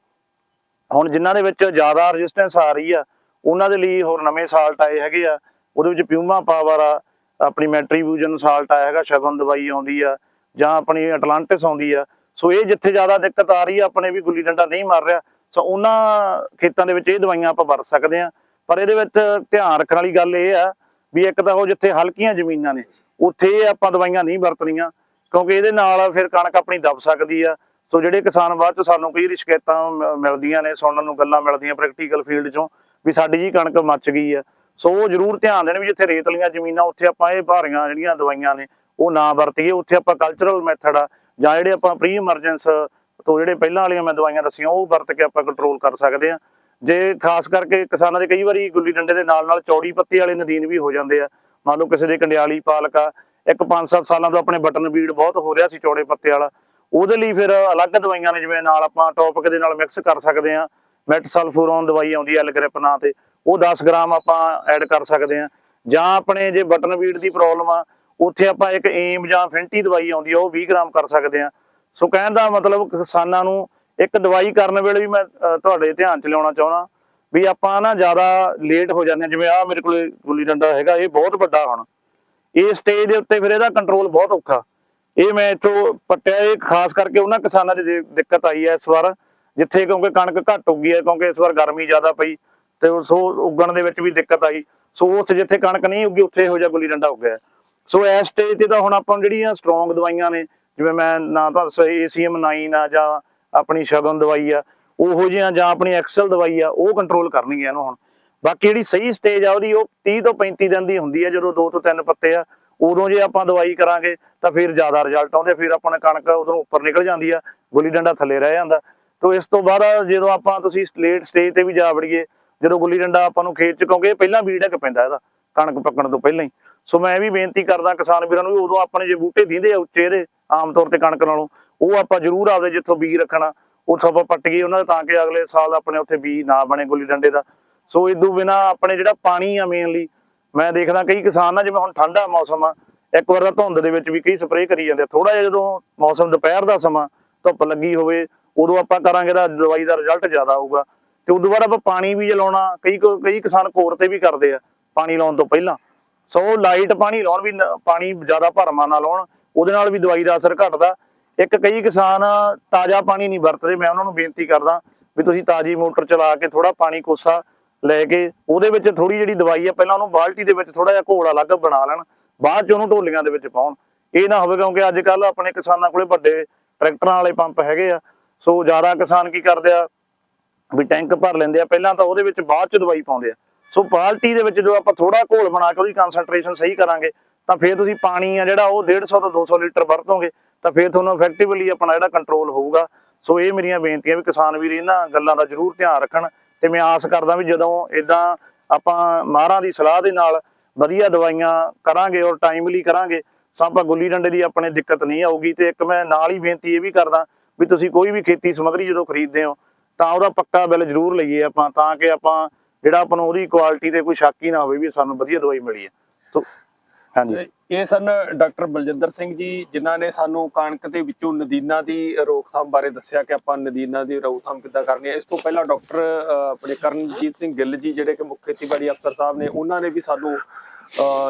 ਹੁਣ ਜਿਨ੍ਹਾਂ ਦੇ ਵਿੱਚ ਜ਼ਿਆਦਾ ਰੈਜ਼ਿਸਟੈਂਸ ਆ ਰਹੀ ਆ, ਉਹਨਾਂ ਦੇ ਲਈ ਹੋਰ ਨਵੇਂ ਸਾਲਟ ਆਏ ਹੈਗੇ ਆ, ਉਹਦੇ ਵਿੱਚ ਪਿਊਮਾ ਪਾਵਰ ਆ ਆਪਣੀ ਮੈਟਰੀਬਿਊਜਨ ਸਾਲਟ ਆਇਆ ਹੈਗਾ, ਸ਼ਗਨ ਦਵਾਈ ਆਉਂਦੀ ਆ, ਜਾਂ ਆਪਣੀ ਅਟਲਾਂਟਿਸ ਆਉਂਦੀ ਆ। ਸੋ ਇਹ ਜਿੱਥੇ ਜ਼ਿਆਦਾ ਦਿੱਕਤ ਆ ਰਹੀ ਆ, ਆਪਣੇ ਵੀ ਗੁੱਲੀ ਡੰਡਾ ਨਹੀਂ ਮਰ ਰਿਹਾ। ਸੋ ਉਹਨਾਂ ਖੇਤਾਂ ਦੇ ਵਿੱਚ ਇਹ ਦਵਾਈਆਂ ਆਪਾਂ ਵਰਤ ਸਕਦੇ ਆ। ਪਰ ਇਹਦੇ ਵਿੱਚ ਧਿਆਨ ਰੱਖਣ ਵਾਲੀ ਗੱਲ ਇਹ ਆ ਵੀ ਇੱਕ ਤਾਂ ਉਹ ਜਿੱਥੇ ਹਲਕੀਆਂ ਜ਼ਮੀਨਾਂ ਨੇ, ਉੱਥੇ ਇਹ ਆਪਾਂ ਦਵਾਈਆਂ ਨਹੀਂ ਵਰਤਣੀਆਂ, ਕਿਉਂਕਿ ਇਹਦੇ ਨਾਲ ਫਿਰ ਕਣਕ ਆਪਣੀ ਦਬ ਸਕਦੀ ਆ। ਸੋ ਜਿਹੜੇ ਕਿਸਾਨ ਬਾਅਦ ਚ ਸਾਨੂੰ ਕਈ ਵਾਰੀ ਸ਼ਿਕਾਇਤਾਂ ਮ- ਮਿਲਦੀਆਂ ਨੇ, ਸੁਣਨ ਨੂੰ ਗੱਲਾਂ ਮਿਲਦੀਆਂ ਪ੍ਰੈਕਟੀਕਲ ਫੀਲਡ ਚੋਂ, ਵੀ ਸਾਡੀ ਜੀ ਕਣਕ ਮੱਚ ਗਈ ਆ। ਸੋ ਉਹ ਜ਼ਰੂਰ ਧਿਆਨ ਦੇਣ ਵੀ ਜਿੱਥੇ ਰੇਤਲੀਆਂ ਜ਼ਮੀਨਾਂ, ਉੱਥੇ ਆਪਾਂ ਇਹ ਭਾਰੀਆਂ ਜਿਹੜੀਆਂ ਦਵਾਈਆਂ ਨੇ, ਉਹ ਨਾ ਵਰਤੀਏ। ਉੱਥੇ ਆਪਾਂ ਕਲਚਰਲ ਮੈਥਡ ਆ, ਜਾਂ ਜਿਹੜੇ ਆਪਾਂ ਪ੍ਰੀ ਐਮਰਜੈਂਸ ਤੋਂ ਜਿਹੜੇ ਪਹਿਲਾਂ ਵਾਲੀਆਂ ਮੈਂ ਦਵਾਈਆਂ ਦੱਸੀਆਂ, ਉਹ ਵਰਤ ਕੇ ਆਪਾਂ ਕੰਟਰੋਲ ਕਰ ਸਕਦੇ ਆ ਜੇ ਖਾਸ ਕਰਕੇ ਕਿਸਾਨਾਂ ਦੇ ਕਈ ਵਾਰੀ ਗੁੱਲੀ ਡੰਡੇ ਦੇ ਨਾਲ ਨਾਲ ਚੌੜੀ ਪੱਤੀ ਵਾਲੇ ਨਦੀਨ ਵੀ ਹੋ ਜਾਂਦੇ ਆ। ਮੰਨ ਲਓ ਕਿਸੇ ਦੇ ਕੰਡਿਆਲੀ ਪਾਲਕ ਆ, ਇੱਕ 5-7 ਸਾਲਾਂ ਤੋਂ ਆਪਣੇ ਬਟਨ ਬੀੜ ਬਹੁਤ ਹੋ ਰਿਹਾ ਸੀ ਚੌੜੇ ਪੱਤੇ ਵਾਲਾ। ਉਹਦੇ ਲਈ ਫਿਰ ਅਲੱਗ ਦਵਾਈਆਂ ਨੇ, ਜਿਵੇਂ ਨਾਲ ਆਪਾਂ ਟੌਪਿਕ ਦੇ ਨਾਲ ਮਿਕਸ ਕਰ ਸਕਦੇ ਆ ਮੈਟਸਲਫੂਰੋਨ ਦਵਾਈ ਆਉਂਦੀ ਹੈ ਐਲਗ੍ਰਿਪ ਨਾਂ ਤੇ। ਉਹ 10 ਗ੍ਰਾਮ ਆਪਾਂ ਐਡ ਕਰ ਸਕਦੇ ਆ ਜਾਂ ਆਪਣੇ ਜੇ ਬਟਨ ਬੀੜ ਦੀ ਪ੍ਰੋਬਲਮ ਆ, ਉੱਥੇ ਆਪਾਂ ਇੱਕ ਏਮ ਜਾਂ ਫੈਂਟੀ ਦਵਾਈ ਆਉਂਦੀ ਆ, ਉਹ 20 ਗ੍ਰਾਮ ਕਰ ਸਕਦੇ ਆ ਸੋ ਕਹਿਣ ਦਾ ਮਤਲਬ ਕਿਸਾਨਾਂ ਨੂੰ ਇੱਕ ਦਵਾਈ ਕਰਨ ਵੇਲੇ ਵੀ ਮੈਂ ਤੁਹਾਡੇ ਧਿਆਨ ਚ ਲਿਆਉਣਾ ਚਾਹੁੰਦਾ, ਵੀ ਆਪਾਂ ਨਾ ਜ਼ਿਆਦਾ ਲੇਟ ਹੋ ਜਾਂਦੇ ਹਾਂ। ਜਿਵੇਂ ਆ ਮੇਰੇ ਕੋਲੇ ਗੁੱਲੀ ਡੰਡਾ ਹੈਗਾ, ਇਹ ਬਹੁਤ ਵੱਡਾ ਹੁਣ। ਇਹ ਸਟੇਜ ਦੇ ਉੱਤੇ ਫਿਰ ਇਹਦਾ ਕੰਟਰੋਲ ਬਹੁਤ ਔਖਾ। ਇਹ ਮੈਂ ਇੱਥੋਂ ਪੱਟਿਆ, ਇਹ ਖਾਸ ਕਰਕੇ ਉਹਨਾਂ ਕਿਸਾਨਾਂ ਦੀ ਦਿੱਕਤ ਆਈ ਹੈ ਇਸ ਵਾਰ, ਜਿੱਥੇ ਕਿਉਂਕਿ ਕਣਕ ਘੱਟ ਉੱਗੀ ਹੈ ਕਿਉਂਕਿ ਇਸ ਵਾਰ ਗਰਮੀ ਜ਼ਿਆਦਾ ਪਈ। ਤੇ ਸੋ ਉੱਗਣ ਦੇ ਵਿੱਚ ਵੀ ਦਿੱਕਤ ਆਈ। ਸੋ ਉੱਥੇ ਜਿੱਥੇ ਕਣਕ ਨਹੀਂ ਉੱਗੀ, ਉੱਥੇ ਇਹੋ ਜਿਹਾ ਗੁੱਲੀ ਡੰਡਾ ਉੱਗਿਆ। ਸੋ ਇਸ ਸਟੇਜ ਤੇ ਤਾਂ ਹੁਣ ਆਪਾਂ ਜਿਹੜੀਆਂ ਸਟਰੋਂਗ ਦਵਾਈਆਂ ਨੇ, ਜਿਵੇਂ ਮੈਂ ਨਾ ਤਾਂ ਏਸੀਐਮ 9 ਆ ਜਾਂ ਆਪਣੀ ਸ਼ਗਨ ਦਵਾਈ ਆ, ਉਹੋ ਜਿਹੀਆਂ ਜਾਂ ਆਪਣੀ ਐਕਸਲ ਦਵਾਈ ਆ, ਉਹ ਕੰਟਰੋਲ ਕਰਨਗੇ ਇਹਨੂੰ ਹੁਣ। ਬਾਕੀ ਜਿਹੜੀ ਸਹੀ ਸਟੇਜ ਆ ਉਹਦੀ, ਉਹ 30 ਤੋਂ 35 ਦਿਨ ਦੀ ਹੁੰਦੀ ਹੈ ਜਦੋਂ 2 ਤੋਂ 3 ਪੱਤੇ ਆ, ਉਦੋਂ ਜੇ ਆਪਾਂ ਦਵਾਈ ਕਰਾਂਗੇ, ਤਾਂ ਫਿਰ ਜ਼ਿਆਦਾ ਰਿਜ਼ਲਟ ਆਉਂਦੇ ਫਿਰ ਆਪਣਾ ਕਣਕ ਉਦੋਂ ਉੱਪਰ ਨਿਕਲ ਜਾਂਦੀ ਆ, ਗੁੱਲੀ ਡੰਡਾ ਥੱਲੇ ਰਹਿ ਜਾਂਦਾ। ਤੋਂ ਇਸ ਤੋਂ ਬਾਅਦ ਜਦੋਂ ਆਪਾਂ ਤੁਸੀਂ ਲੇਟ ਸਟੇਜ ਤੇ ਵੀ ਜਾ ਵੜੀਏ ਜਦੋਂ ਗੁੱਲੀ ਡੰਡਾ ਆਪਾਂ ਨੂੰ ਖੇਤ ਚ ਕਿਉਂਕਿ ਇਹ ਪਹਿਲਾਂ ਬੀੜ ਢੱਕ ਪੈਂਦਾ ਇਹਦਾ, ਕਣਕ ਪੱਕਣ ਤੋਂ ਪਹਿਲਾਂ ਹੀ। ਸੋ ਮੈਂ ਵੀ ਬੇਨਤੀ ਕਰਦਾ ਕਿਸਾਨ ਵੀਰਾਂ ਨੂੰ ਵੀ ਉਦੋਂ ਆਪਣੇ ਜੇ ਬੂਟੇ ਦਿੰਦੇ ਆ ਉੱਚੇ ਇਹਦੇ ਆਮ ਤੌਰ ਤੇ ਕਣਕ ਨਾਲੋਂ, ਉਹ ਆਪਾਂ ਜ਼ਰੂਰ ਆਪਦੇ ਜਿੱਥੋਂ ਬੀਜ ਰੱਖਣਾ, ਉੱਥੋਂ ਆਪਾਂ ਪੱਟ ਗਏ ਉਹਨਾਂ ਦਾ ਤਾਂ ਕਿ ਅਗਲੇ ਸਾਲ ਆਪਣੇ ਉੱਥੇ ਬੀਜ ਨਾ ਬਣੇ ਗੁੱਲੀ ਡੰਡੇ ਦਾ। ਸੋ ਇਦੋਂ ਬਿਨਾ ਆਪਣੇ ਜਿਹੜਾ ਪਾਣੀ ਆ ਮੇਨਲੀ ਮੈਂ ਦੇਖਦਾ ਕਈ ਕਿਸਾਨ ਨਾ ਜਿਵੇਂ ਹੁਣ ਠੰਡਾ ਮੌਸਮ ਆ, ਇੱਕ ਵਾਰ ਤਾਂ ਧੁੰਦ ਦੇ ਵਿੱਚ ਵੀ ਕਈ ਸਪਰੇਅ ਕਰੀ ਜਾਂਦੇ ਥੋੜਾ ਜਿਹਾ ਜਦੋਂ ਮੌਸਮ ਦੁਪਹਿਰ ਦਾ ਸਮਾਂ, ਧੁੱਪ ਲੱਗੀ ਹੋਵੇ, ਉਦੋਂ ਆਪਾਂ ਕਰਾਂਗੇ ਤਾਂ ਦਵਾਈ ਦਾ ਰਿਜ਼ਲਟ ਜ਼ਿਆਦਾ ਆਊਗਾ। ਤੇ ਉਦੋਂ ਬਾਅਦ ਆਪਾਂ ਪਾਣੀ ਵੀ ਜੇ ਕਈ ਕਈ ਕਿਸਾਨ ਕੋਰ ਤੇ ਵੀ ਕਰਦੇ ਆ ਪਾਣੀ ਲਾਉਣ ਤੋਂ ਪਹਿਲਾਂ। ਸੋ ਲਾਈਟ ਪਾਣੀ ਲਾਉਣ ਵੀ ਪਾਣੀ ਜ਼ਿਆਦਾ ਭਰਮਾ ਨਾ ਲਾਉਣ, ਉਹਦੇ ਨਾਲ ਵੀ ਦਵਾਈ ਦਾ ਅਸਰ ਘਟਦਾ। ਇੱਕ ਕਈ ਕਿਸਾਨ ਤਾਜ਼ਾ ਪਾਣੀ ਨਹੀਂ ਵਰਤਦੇ, ਮੈਂ ਉਹਨਾਂ ਨੂੰ ਬੇਨਤੀ ਕਰਦਾ ਵੀ ਤੁਸੀਂ ਤਾਜ਼ੀ ਮੋਟਰ ਚਲਾ ਕੇ ਥੋੜਾ ਪਾਣੀ ਕੋਸਾ ਲੈ ਕੇ ਉਹਦੇ ਵਿੱਚ ਥੋੜੀ ਜਿਹੜੀ ਦਵਾਈ ਆ, ਪਹਿਲਾਂ ਉਹਨੂੰ ਬਾਲਟੀ ਦੇ ਵਿੱਚ ਥੋੜਾ ਜਿਹਾ ਘੋਲ ਅਲੱਗ ਬਣਾ ਲੈਣ, ਬਾਅਦ ਚ ਉਹਨੂੰ ਢੋਲੀਆਂ ਦੇ ਵਿੱਚ ਪਾਉਣ। ਇਹ ਨਾ ਹੋਵੇ ਕਿਉਂਕਿ ਅੱਜ ਕੱਲ ਆਪਣੇ ਕਿਸਾਨਾਂ ਕੋਲੇ ਵੱਡੇ ਟਰੈਕਟਰਾਂ ਵਾਲੇ ਪੰਪ ਹੈਗੇ ਆ। ਸੋ ਜ਼ਿਆਦਾ ਕਿਸਾਨ ਕੀ ਕਰਦੇ ਆ ਵੀ ਟੈਂਕ ਭਰ ਲੈਂਦੇ ਆ। ਪਹਿਲਾਂ ਤਾਂ ਉਹਦੇ ਵਿੱਚ ਬਾਅਦ ਚ ਦਵਾਈ ਪਾਉਂਦੇ ਆ। ਸੋ ਬਾਲਟੀ ਦੇ ਵਿੱਚ ਜੋ ਆਪਾਂ ਥੋੜਾ ਘੋਲ ਬਣਾ ਕੇ ਉਹਦੀ ਕਨਸੈਂਟਰੇਸ਼ਨ ਸਹੀ ਕਰਾਂਗੇ, ਤਾਂ ਫਿਰ ਤੁਸੀਂ ਪਾਣੀ ਆ ਜਿਹੜਾ ਉਹ 150 ਤੋਂ 200 ਲੀਟਰ ਵਰਤੋਗੇ, ਤਾਂ ਫਿਰ ਤੁਹਾਨੂੰ ਇਫੈਕਟਿਵਲੀ ਆਪਣਾ ਜਿਹੜਾ ਕੰਟਰੋਲ ਹੋਊਗਾ। ਸੋ ਇਹ ਮੇਰੀਆਂ ਬੇਨਤੀਆਂ ਵੀ ਕਿਸਾਨ ਵੀਰ, ਇਹਨਾਂ ਗੱਲਾਂ ਦਾ ਜ਼ਰੂਰ ਧਿਆਨ ਰੱਖਣ ਤੇ ਮੈਂ ਆਸ ਕਰਦਾ ਵੀ ਜਦੋਂ ਇਦਾਂ ਆਪਾਂ ਮਾਹਰਾਂ ਦੀ ਸਲਾਹ ਦੇ ਨਾਲ ਵਧੀਆ ਦਵਾਈਆਂ ਕਰਾਂਗੇ ਔਰ ਟਾਈਮਲੀ ਕਰਾਂਗੇ, ਤਾਂ ਆਪਾਂ ਗੁੱਲੀ ਡੰਡੇ ਦੀ ਆਪਣੇ ਦਿੱਕਤ ਨਹੀਂ ਆਊਗੀ। ਤੇ ਇੱਕ ਮੈਂ ਨਾਲ ਹੀ ਬੇਨਤੀ ਇਹ ਵੀ ਕਰਦਾ ਵੀ ਤੁਸੀਂ ਕੋਈ ਵੀ ਖੇਤੀ ਸਮੱਗਰੀ ਜਦੋਂ ਖਰੀਦਦੇ ਹੋ ਤਾਂ ਉਹਦਾ ਪੱਕਾ ਬਿੱਲ ਜ਼ਰੂਰ ਲਈਏ ਆਪਾਂ, ਤਾਂ ਕਿ ਆਪਾਂ ਜਿਹੜਾ ਆਪਾਂ ਨੂੰ ਉਹਦੀ ਕੁਆਲਿਟੀ ਤੇ ਕੋਈ ਸ਼ੱਕ ਹੀ ਨਾ ਹੋਵੇ ਵੀ ਸਾਨੂੰ ਵਧੀਆ ਦਵਾਈ ਮਿਲੀ ਹੈ। ਤੋ, ਹਾਂਜੀ। ਇਹ ਸਨ ਡਾਕਟਰ ਬਲਜਿੰਦਰ ਸਿੰਘ ਜੀ, ਜਿਨ੍ਹਾਂ ਨੇ ਸਾਨੂੰ ਕਣਕ ਦੇ ਵਿੱਚੋਂ ਨਦੀਨਾ ਦੀ ਰੋਕਥਾਮ ਬਾਰੇ ਦੱਸਿਆ ਕਿ ਆਪਾਂ ਨਦੀਨਾ ਦੀ ਰੋਕਥਾਮ ਕਿੱਦਾਂ ਕਰਨੀ ਹੈ। ਇਸ ਤੋਂ ਪਹਿਲਾਂ ਡਾਕਟਰ ਆਪਣੇ ਕਰਨਜੀਤ ਸਿੰਘ ਗਿੱਲ ਜੀ, ਜਿਹੜੇ ਕਿ ਮੁੱਖ ਖੇਤੀਬਾੜੀ ਅਫਸਰ ਸਾਹਿਬ ਨੇ, ਉਹਨਾਂ ਨੇ ਵੀ ਸਾਨੂੰ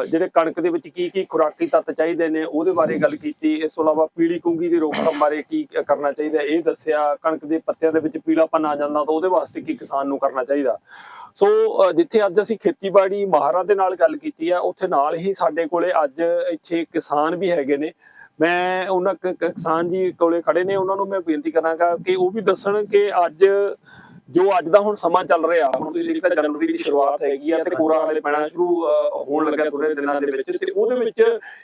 ਜਿਹੜੇ ਕਣਕ ਦੇ ਵਿੱਚ ਕੀ ਕੀ ਖੁਰਾਕੀ ਤੱਤ ਚਾਹੀਦੇ ਨੇ, ਉਹਦੇ ਬਾਰੇ ਗੱਲ ਕੀਤੀ। ਇਸ ਤੋਂ ਇਲਾਵਾ ਪੀਲੀ ਕੁੰਗੀ ਦੀ ਰੋਕਥਾਮ ਬਾਰੇ ਕੀ ਕਰਨਾ ਚਾਹੀਦਾ, ਇਹ ਦੱਸਿਆ। ਕਣਕ ਦੇ ਪੱਤਿਆਂ ਦੇ ਵਿੱਚ ਪੀਲਾਪਨ ਆ ਜਾਂਦਾ ਤਾਂ ਉਹਦੇ ਵਾਸਤੇ ਕੀ ਕਿਸਾਨ ਨੂੰ ਕਰਨਾ ਚਾਹੀਦਾ। ਸੋ ਜਿੱਥੇ ਅੱਜ ਅਸੀਂ ਖੇਤੀਬਾੜੀ ਮਾਹਰਾਂ ਦੇ ਨਾਲ ਗੱਲ ਕੀਤੀ ਆ, ਉੱਥੇ ਨਾਲ ਹੀ ਸਾਡੇ ਕੋਲੇ ਅੱਜ ਇੱਥੇ ਕਿਸਾਨ ਵੀ ਹੈਗੇ ਨੇ। ਮੈਂ ਉਹਨਾਂ ਕਿਸਾਨ ਜੀ ਕੋਲੇ ਖੜੇ ਨੇ। ਉਹਨਾਂ ਨੂੰ ਮੈਂ ਬੇਨਤੀ ਕਰਾਂਗਾ ਕਿ ਉਹ ਵੀ ਦੱਸਣ ਕਿ ਅੱਜ ਜੋ ਅੱਜ ਦਾ ਹੁਣ ਸਮਾਂ ਚੱਲ ਰਿਹਾ, ਹੁਣ ਤੁਸੀਂ ਦੇਖਿਆ ਜਨਵਰੀ ਦੀ ਸ਼ੁਰੂਆਤ ਹੈਗੀ ਆ ਤੇ ਕੋਰਾ ਹਾਲੇ ਪੈਣਾ ਸ਼ੁਰੂ ਹੋਣ ਲੱਗਾ ਥੋੜੇ ਦਿਨਾਂ ਦੇ ਵਿੱਚ ਤੇ ਉਹਦੇ ਵਿੱਚ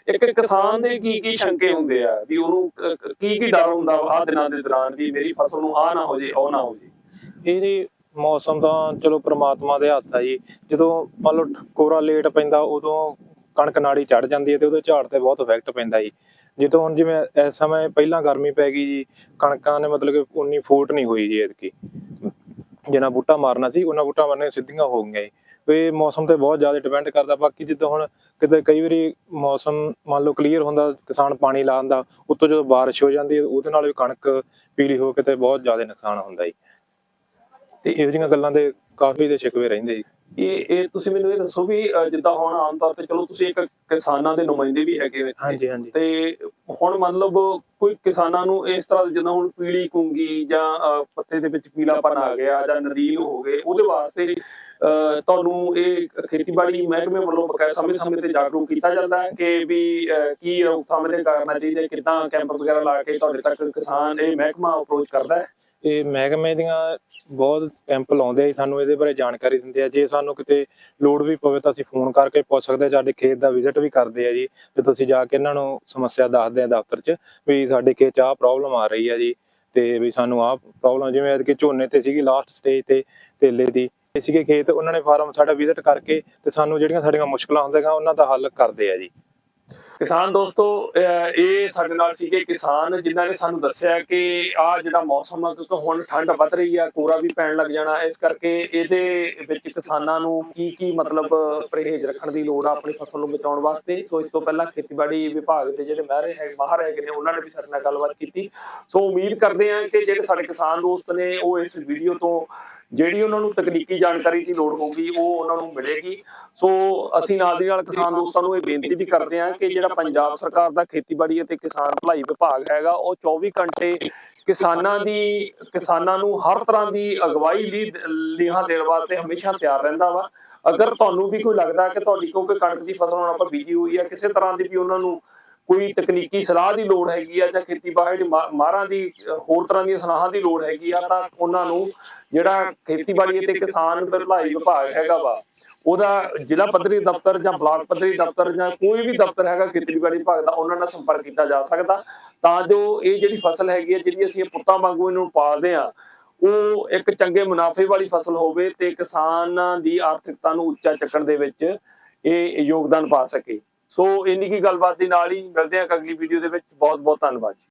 ਇੱਕ ਕਿਸਾਨ ਦੇ ਕੀ ਕੀ ਸ਼ੰਕੇ ਹੁੰਦੇ ਆ, ਵੀ ਉਹਨੂੰ ਕੀ ਕੀ ਡਰ ਹੁੰਦਾ ਆ ਦਿਨਾਂ ਦੇ ਦੌਰਾਨ ਵੀ ਮੇਰੀ ਫਸਲ ਨੂੰ ਆ ਨਾ ਹੋ ਜੇ, ਉਹ ਨਾ ਹੋ ਜੇ। ਇਹ ਮੌਸਮ ਤਾਂ ਚਲੋ ਪ੍ਰਮਾਤਮਾ ਦੇ ਹੱਥ ਆ ਜੀ, ਜਦੋਂ ਮੰਨ ਲਓ ਕੋਰਾ ਲੇਟ ਪੈਂਦਾ ਉਦੋਂ ਕਣਕ ਨਾੜੀ ਚੜ ਜਾਂਦੀ ਹੈ ਤੇ ਉਹਦੇ ਝਾੜ ਤੇ ਬਹੁਤ ਇਫੈਕਟ ਪੈਂਦਾ ਜੀ। ਜਦੋਂ ਹੁਣ ਜਿਵੇਂ ਇਸ ਸਮੇਂ ਪਹਿਲਾਂ ਗਰਮੀ ਪੈ ਗਈ ਜੀ, ਕਣਕਾਂ ਨੇ ਮਤਲਬ ਕਿ ਉਨੀ ਫੂਟ ਨਹੀਂ ਹੋਈ ਜੀ ਐਤਕੀ। ਜਿੰਨਾ ਬੂਟਾ ਮਾਰਨਾ ਸੀ, ਉਹਨਾਂ ਬੂਟਾ ਮਾਰਨੇ ਸਿੱਧੀਆਂ ਹੋ ਗਈਆਂ ਜੀ। ਵੀ ਮੌਸਮ ਤੇ ਬਹੁਤ ਜ਼ਿਆਦਾ ਡਿਪੈਂਡ ਕਰਦਾ, ਬਾਕੀ ਜਿੱਦਾਂ ਹੁਣ ਕਿਤੇ ਕਈ ਵਾਰੀ ਮੌਸਮ ਮੰਨ ਲਓ ਕਲੀਅਰ ਹੁੰਦਾ, ਕਿਸਾਨ ਪਾਣੀ ਲਾ ਦਿੰਦਾ ਉੱਤੋਂ ਜਦੋਂ ਬਾਰਿਸ਼ ਹੋ ਜਾਂਦੀ ਹੈ, ਉਹਦੇ ਨਾਲ ਵੀ ਕਣਕ ਪੀਲੀ ਹੋ ਕੇ ਤੇ ਬਹੁਤ ਜ਼ਿਆਦਾ ਨੁਕਸਾਨ ਹੁੰਦਾ ਜੀ। ਤੇ ਇਹੋ ਜਿਹੀਆਂ ਗੱਲਾਂ ਦੇ ਕਾਫੀ ਦੇ ਸ਼ਿਕਵੇ ਰਹਿੰਦੇ ਜੀ। ਇਹ ਇਹ ਤੁਸੀਂ ਮੈਨੂੰ ਇਹ ਦੱਸੋ ਵੀ ਜਿੱਦਾਂ ਹੁਣ ਆਮ ਤੌਰ ਤੇ ਚਲੋ ਤੁਸੀਂ ਇੱਕ ਕਿਸਾਨਾਂ ਦੇ ਨੁਮਾਇੰਦੇ ਵੀ ਹੈਗੇ ਹੋ ਇੱਥੇ। ਹਾਂਜੀ ਹਾਂਜੀ ਤੇ ਹੁਣ ਮਤਲਬ ਕੋਈ ਕਿਸਾਨਾਂ ਨੂੰ ਇਸ ਤਰ੍ਹਾਂ ਜਿੱਦਾਂ ਹੁਣ ਪੀਲੀ ਕੁੰਗੀ ਜਾਂ ਪੱਤੇ ਦੇ ਵਿੱਚ ਪੀਲਾਪਨ ਆ ਗਿਆ ਜਾਂ ਨਦੀਨ ਹੋ ਗਏ ਉਹਦੇ ਵਾਸਤੇ ਤੁਹਾਨੂੰ ਇਹ ਖੇਤੀਬਾੜੀ ਮਹਿਕਮੇ ਵੱਲੋਂ ਬਕਾਇਆ ਸਮੇਂ ਸਮੇਂ ਤੇ ਜਾਗਰੂਕ ਕੀਤਾ ਜਾਂਦਾ ਹੈ ਕਿ ਵੀ ਕੀ ਰੋਕਥਾਮ ਇਹਦੇ ਕਰਨਾ ਚਾਹੀਦਾ ਕਿੱਦਾਂ ਕੈਂਪ ਵਗੈਰਾ ਲਾ ਕੇ ਤੁਹਾਡੇ ਤੱਕ ਕਿਸਾਨ ਇਹ ਮਹਿਕਮਾ ਅਪਰੋਚ ਕਰਦਾ ਹੈ ਇਹ ਮਹਿਕਮੇ ਦੀਆਂ ਬਹੁਤ ਕੈਂਪ ਲਾਉਂਦੇ ਆ ਸਾਨੂੰ ਇਹਦੇ ਬਾਰੇ ਜਾਣਕਾਰੀ ਦਿੰਦੇ ਆ। ਜੇ ਸਾਨੂੰ ਕਿਤੇ ਲੋੜ ਵੀ ਪਵੇ ਤਾਂ ਅਸੀਂ ਫੋਨ ਕਰਕੇ ਪੁੱਛ ਸਕਦੇ ਆ, ਸਾਡੇ ਖੇਤ ਦਾ ਵਿਜ਼ਿਟ ਵੀ ਕਰਦੇ ਆ ਜੀ। ਤੇ ਤੁਸੀਂ ਜਾ ਕੇ ਇਹਨਾਂ ਨੂੰ ਸਮੱਸਿਆ ਦੱਸਦੇ ਆ ਦਫ਼ਤਰ 'ਚ ਵੀ ਸਾਡੇ ਖੇਤ 'ਚ ਆਹ ਪ੍ਰੋਬਲਮ ਆ ਰਹੀ ਆ ਜੀ ਤੇ ਵੀ ਸਾਨੂੰ ਆਹ ਪ੍ਰੋਬਲਮ ਜਿਵੇਂ ਕਿ ਝੋਨੇ ਤੇ ਸੀਗੀ ਲਾਸਟ ਸਟੇਜ ਤੇ ਤੇਲੇ ਦੀ। ਸੀਗੇ ਖੇਤ, ਉਹਨਾਂ ਨੇ ਫਾਰਮ ਸਾਡਾ ਵਿਜ਼ਿਟ ਕਰਕੇ ਤੇ ਸਾਨੂੰ ਜਿਹੜੀਆਂ ਸਾਡੀਆਂ ਮੁਸ਼ਕਲਾਂ ਹੁੰਦੀਆਂ, ਉਹਨਾਂ ਦਾ ਹੱਲ ਕਰਦੇ ਆ ਜੀ। ਕਿਸਾਨ ਦੋਸਤੋ ਇਹ ਸਾਡੇ ਨਾਲ ਸੀਗੇ ਕਿਸਾਨ ਜਿਨ੍ਹਾਂ ਨੇ ਸਾਨੂੰ ਦੱਸਿਆ ਕਿ ਆ ਜਿਹੜਾ ਮੌਸਮ ਆ, ਕਿਉਂਕਿ ਹੁਣ ਠੰਡ ਵੱਧ ਰਹੀ ਆ ਕੋਰਾ ਵੀ ਪੈਣ ਲੱਗ ਜਾਣਾ, ਇਸ ਕਰਕੇ ਇਹਦੇ ਵਿੱਚ ਕਿਸਾਨਾਂ ਨੂੰ ਕੀ ਕੀ ਮਤਲਬ ਪਰਹੇਜ਼ ਰੱਖਣ ਦੀ ਲੋੜ ਆ ਆਪਣੀ ਫਸਲ ਨੂੰ ਬਚਾਉਣ ਵਾਸਤੇ? ਸੋ ਇਸ ਤੋਂ ਪਹਿਲਾਂ ਖੇਤੀਬਾੜੀ ਵਿਭਾਗ ਦੇ ਜਿਹੜੇ ਮਾਹਰ ਹੈ, ਮਾਹਰ ਹੈਗੇ ਨੇ, ਉਹਨਾਂ ਨੇ ਵੀ ਸਾਡੇ ਨਾਲ ਗੱਲਬਾਤ ਕੀਤੀ। ਸੋ ਉਮੀਦ ਕਰਦੇ ਹਾਂ ਕਿ ਜਿਹੜੇ ਸਾਡੇ ਕਿਸਾਨ ਦੋਸਤ ਨੇ, ਉਹ ਇਸ ਵੀਡੀਓ ਤੋਂ ਜਿਹੜੀ ਉਹਨਾਂ ਨੂੰ ਤਕਨੀਕੀ ਜਾਣਕਾਰੀ ਦੀ ਲੋੜ ਹੋਊਗੀ, ਉਹ ਉਹਨਾਂ ਨੂੰ ਮਿਲੇਗੀ। ਸੋ ਅਸੀਂ ਨਾਲ ਦੀ ਨਾਲ ਕਿਸਾਨ ਦੋਸਤਾਂ ਨੂੰ ਇਹ ਬੇਨਤੀ ਵੀ ਕਰਦੇ ਹਾਂ ਕਿ ਜਿਹੜਾ ਪੰਜਾਬ ਸਰਕਾਰ ਦਾ ਖੇਤੀਬਾੜੀ ਅਤੇ ਕਿਸਾਨ ਭਲਾਈ ਵਿਭਾਗ ਹੈਗਾ, ਉਹ 24 ਘੰਟੇ ਕਿਸਾਨਾਂ ਦੀ, ਕਿਸਾਨਾਂ ਨੂੰ ਹਰ ਤਰ੍ਹਾਂ ਦੀ ਅਗਵਾਈ ਲਈ ਲੀਹਾਂ ਦੇਣ ਵਾਸਤੇ ਹਮੇਸ਼ਾ ਤਿਆਰ ਰਹਿੰਦਾ ਵਾ। ਅਗਰ ਤੁਹਾਨੂੰ ਵੀ ਕੋਈ ਲੱਗਦਾ ਕਿ ਤੁਹਾਡੀ, ਕਿਉਂਕਿ ਕਣਕ ਦੀ ਫਸਲ ਹੁਣ ਆਪਾਂ ਬੀਜੀ ਹੋਈ ਹੈ ਕਿਸੇ ਤਰ੍ਹਾਂ ਦੀ ਵੀ ਉਹਨਾਂ ਨੂੰ ਕੋਈ ਤਕਨੀਕੀ ਸਲਾਹ ਦੀ ਲੋੜ ਹੈਗੀ ਆ ਜਾਂ ਖੇਤੀਬਾੜੀ ਮਾ- ਮਾਹਰਾਂ ਦੀ, ਹੋਰ ਤਰ੍ਹਾਂ ਦੀਆਂ ਸਲਾਹਾਂ ਦੀ ਲੋੜ ਹੈਗੀ ਆ, ਤਾਂ ਉਹਨਾਂ ਨੂੰ ਜਿਹੜਾ ਖੇਤੀਬਾੜੀ ਅਤੇ ਕਿਸਾਨ ਭਲਾਈ ਵਿਭਾਗ ਹੈਗਾ ਵਾ, ਉਹਦਾ ਜ਼ਿਲ੍ਹਾ ਪੱਧਰੀ ਦਫ਼ਤਰ ਜਾਂ ਬਲਾਕ ਪੱਧਰੀ ਦਫ਼ਤਰ ਜਾਂ ਕੋਈ ਵੀ ਦਫ਼ਤਰ ਹੈਗਾ ਖੇਤੀਬਾੜੀ ਵਿਭਾਗ ਦਾ, ਉਹਨਾਂ ਨਾਲ ਸੰਪਰਕ ਕੀਤਾ ਜਾ ਸਕਦਾ। ਤਾਂ ਜੋ ਇਹ ਜਿਹੜੀ ਫਸਲ ਹੈਗੀ ਹੈ ਜਿਹੜੀ ਅਸੀਂ ਪੁੱਤਾਂ ਵਾਂਗੂ ਇਹਨੂੰ ਪਾਲਦੇ ਆ, ਉਹ ਇੱਕ ਚੰਗੇ ਮੁਨਾਫੇ ਵਾਲੀ ਫਸਲ ਹੋਵੇ ਤੇ ਕਿਸਾਨਾਂ ਦੀ ਆਰਥਿਕਤਾ ਨੂੰ ਉੱਚਾ ਚੱਕਣ ਦੇ ਵਿੱਚ ਇਹ ਯੋਗਦਾਨ ਪਾ ਸਕੇ। ਸੋ ਇੰਨੀ ਕੀ ਗੱਲਬਾਤ ਦੇ ਨਾਲ ਹੀ ਮਿਲਦੇ ਹਾਂ ਇੱਕ ਅਗਲੀ ਵੀਡੀਓ ਦੇ ਵਿੱਚ। ਬਹੁਤ ਬਹੁਤ ਧੰਨਵਾਦ ਜੀ।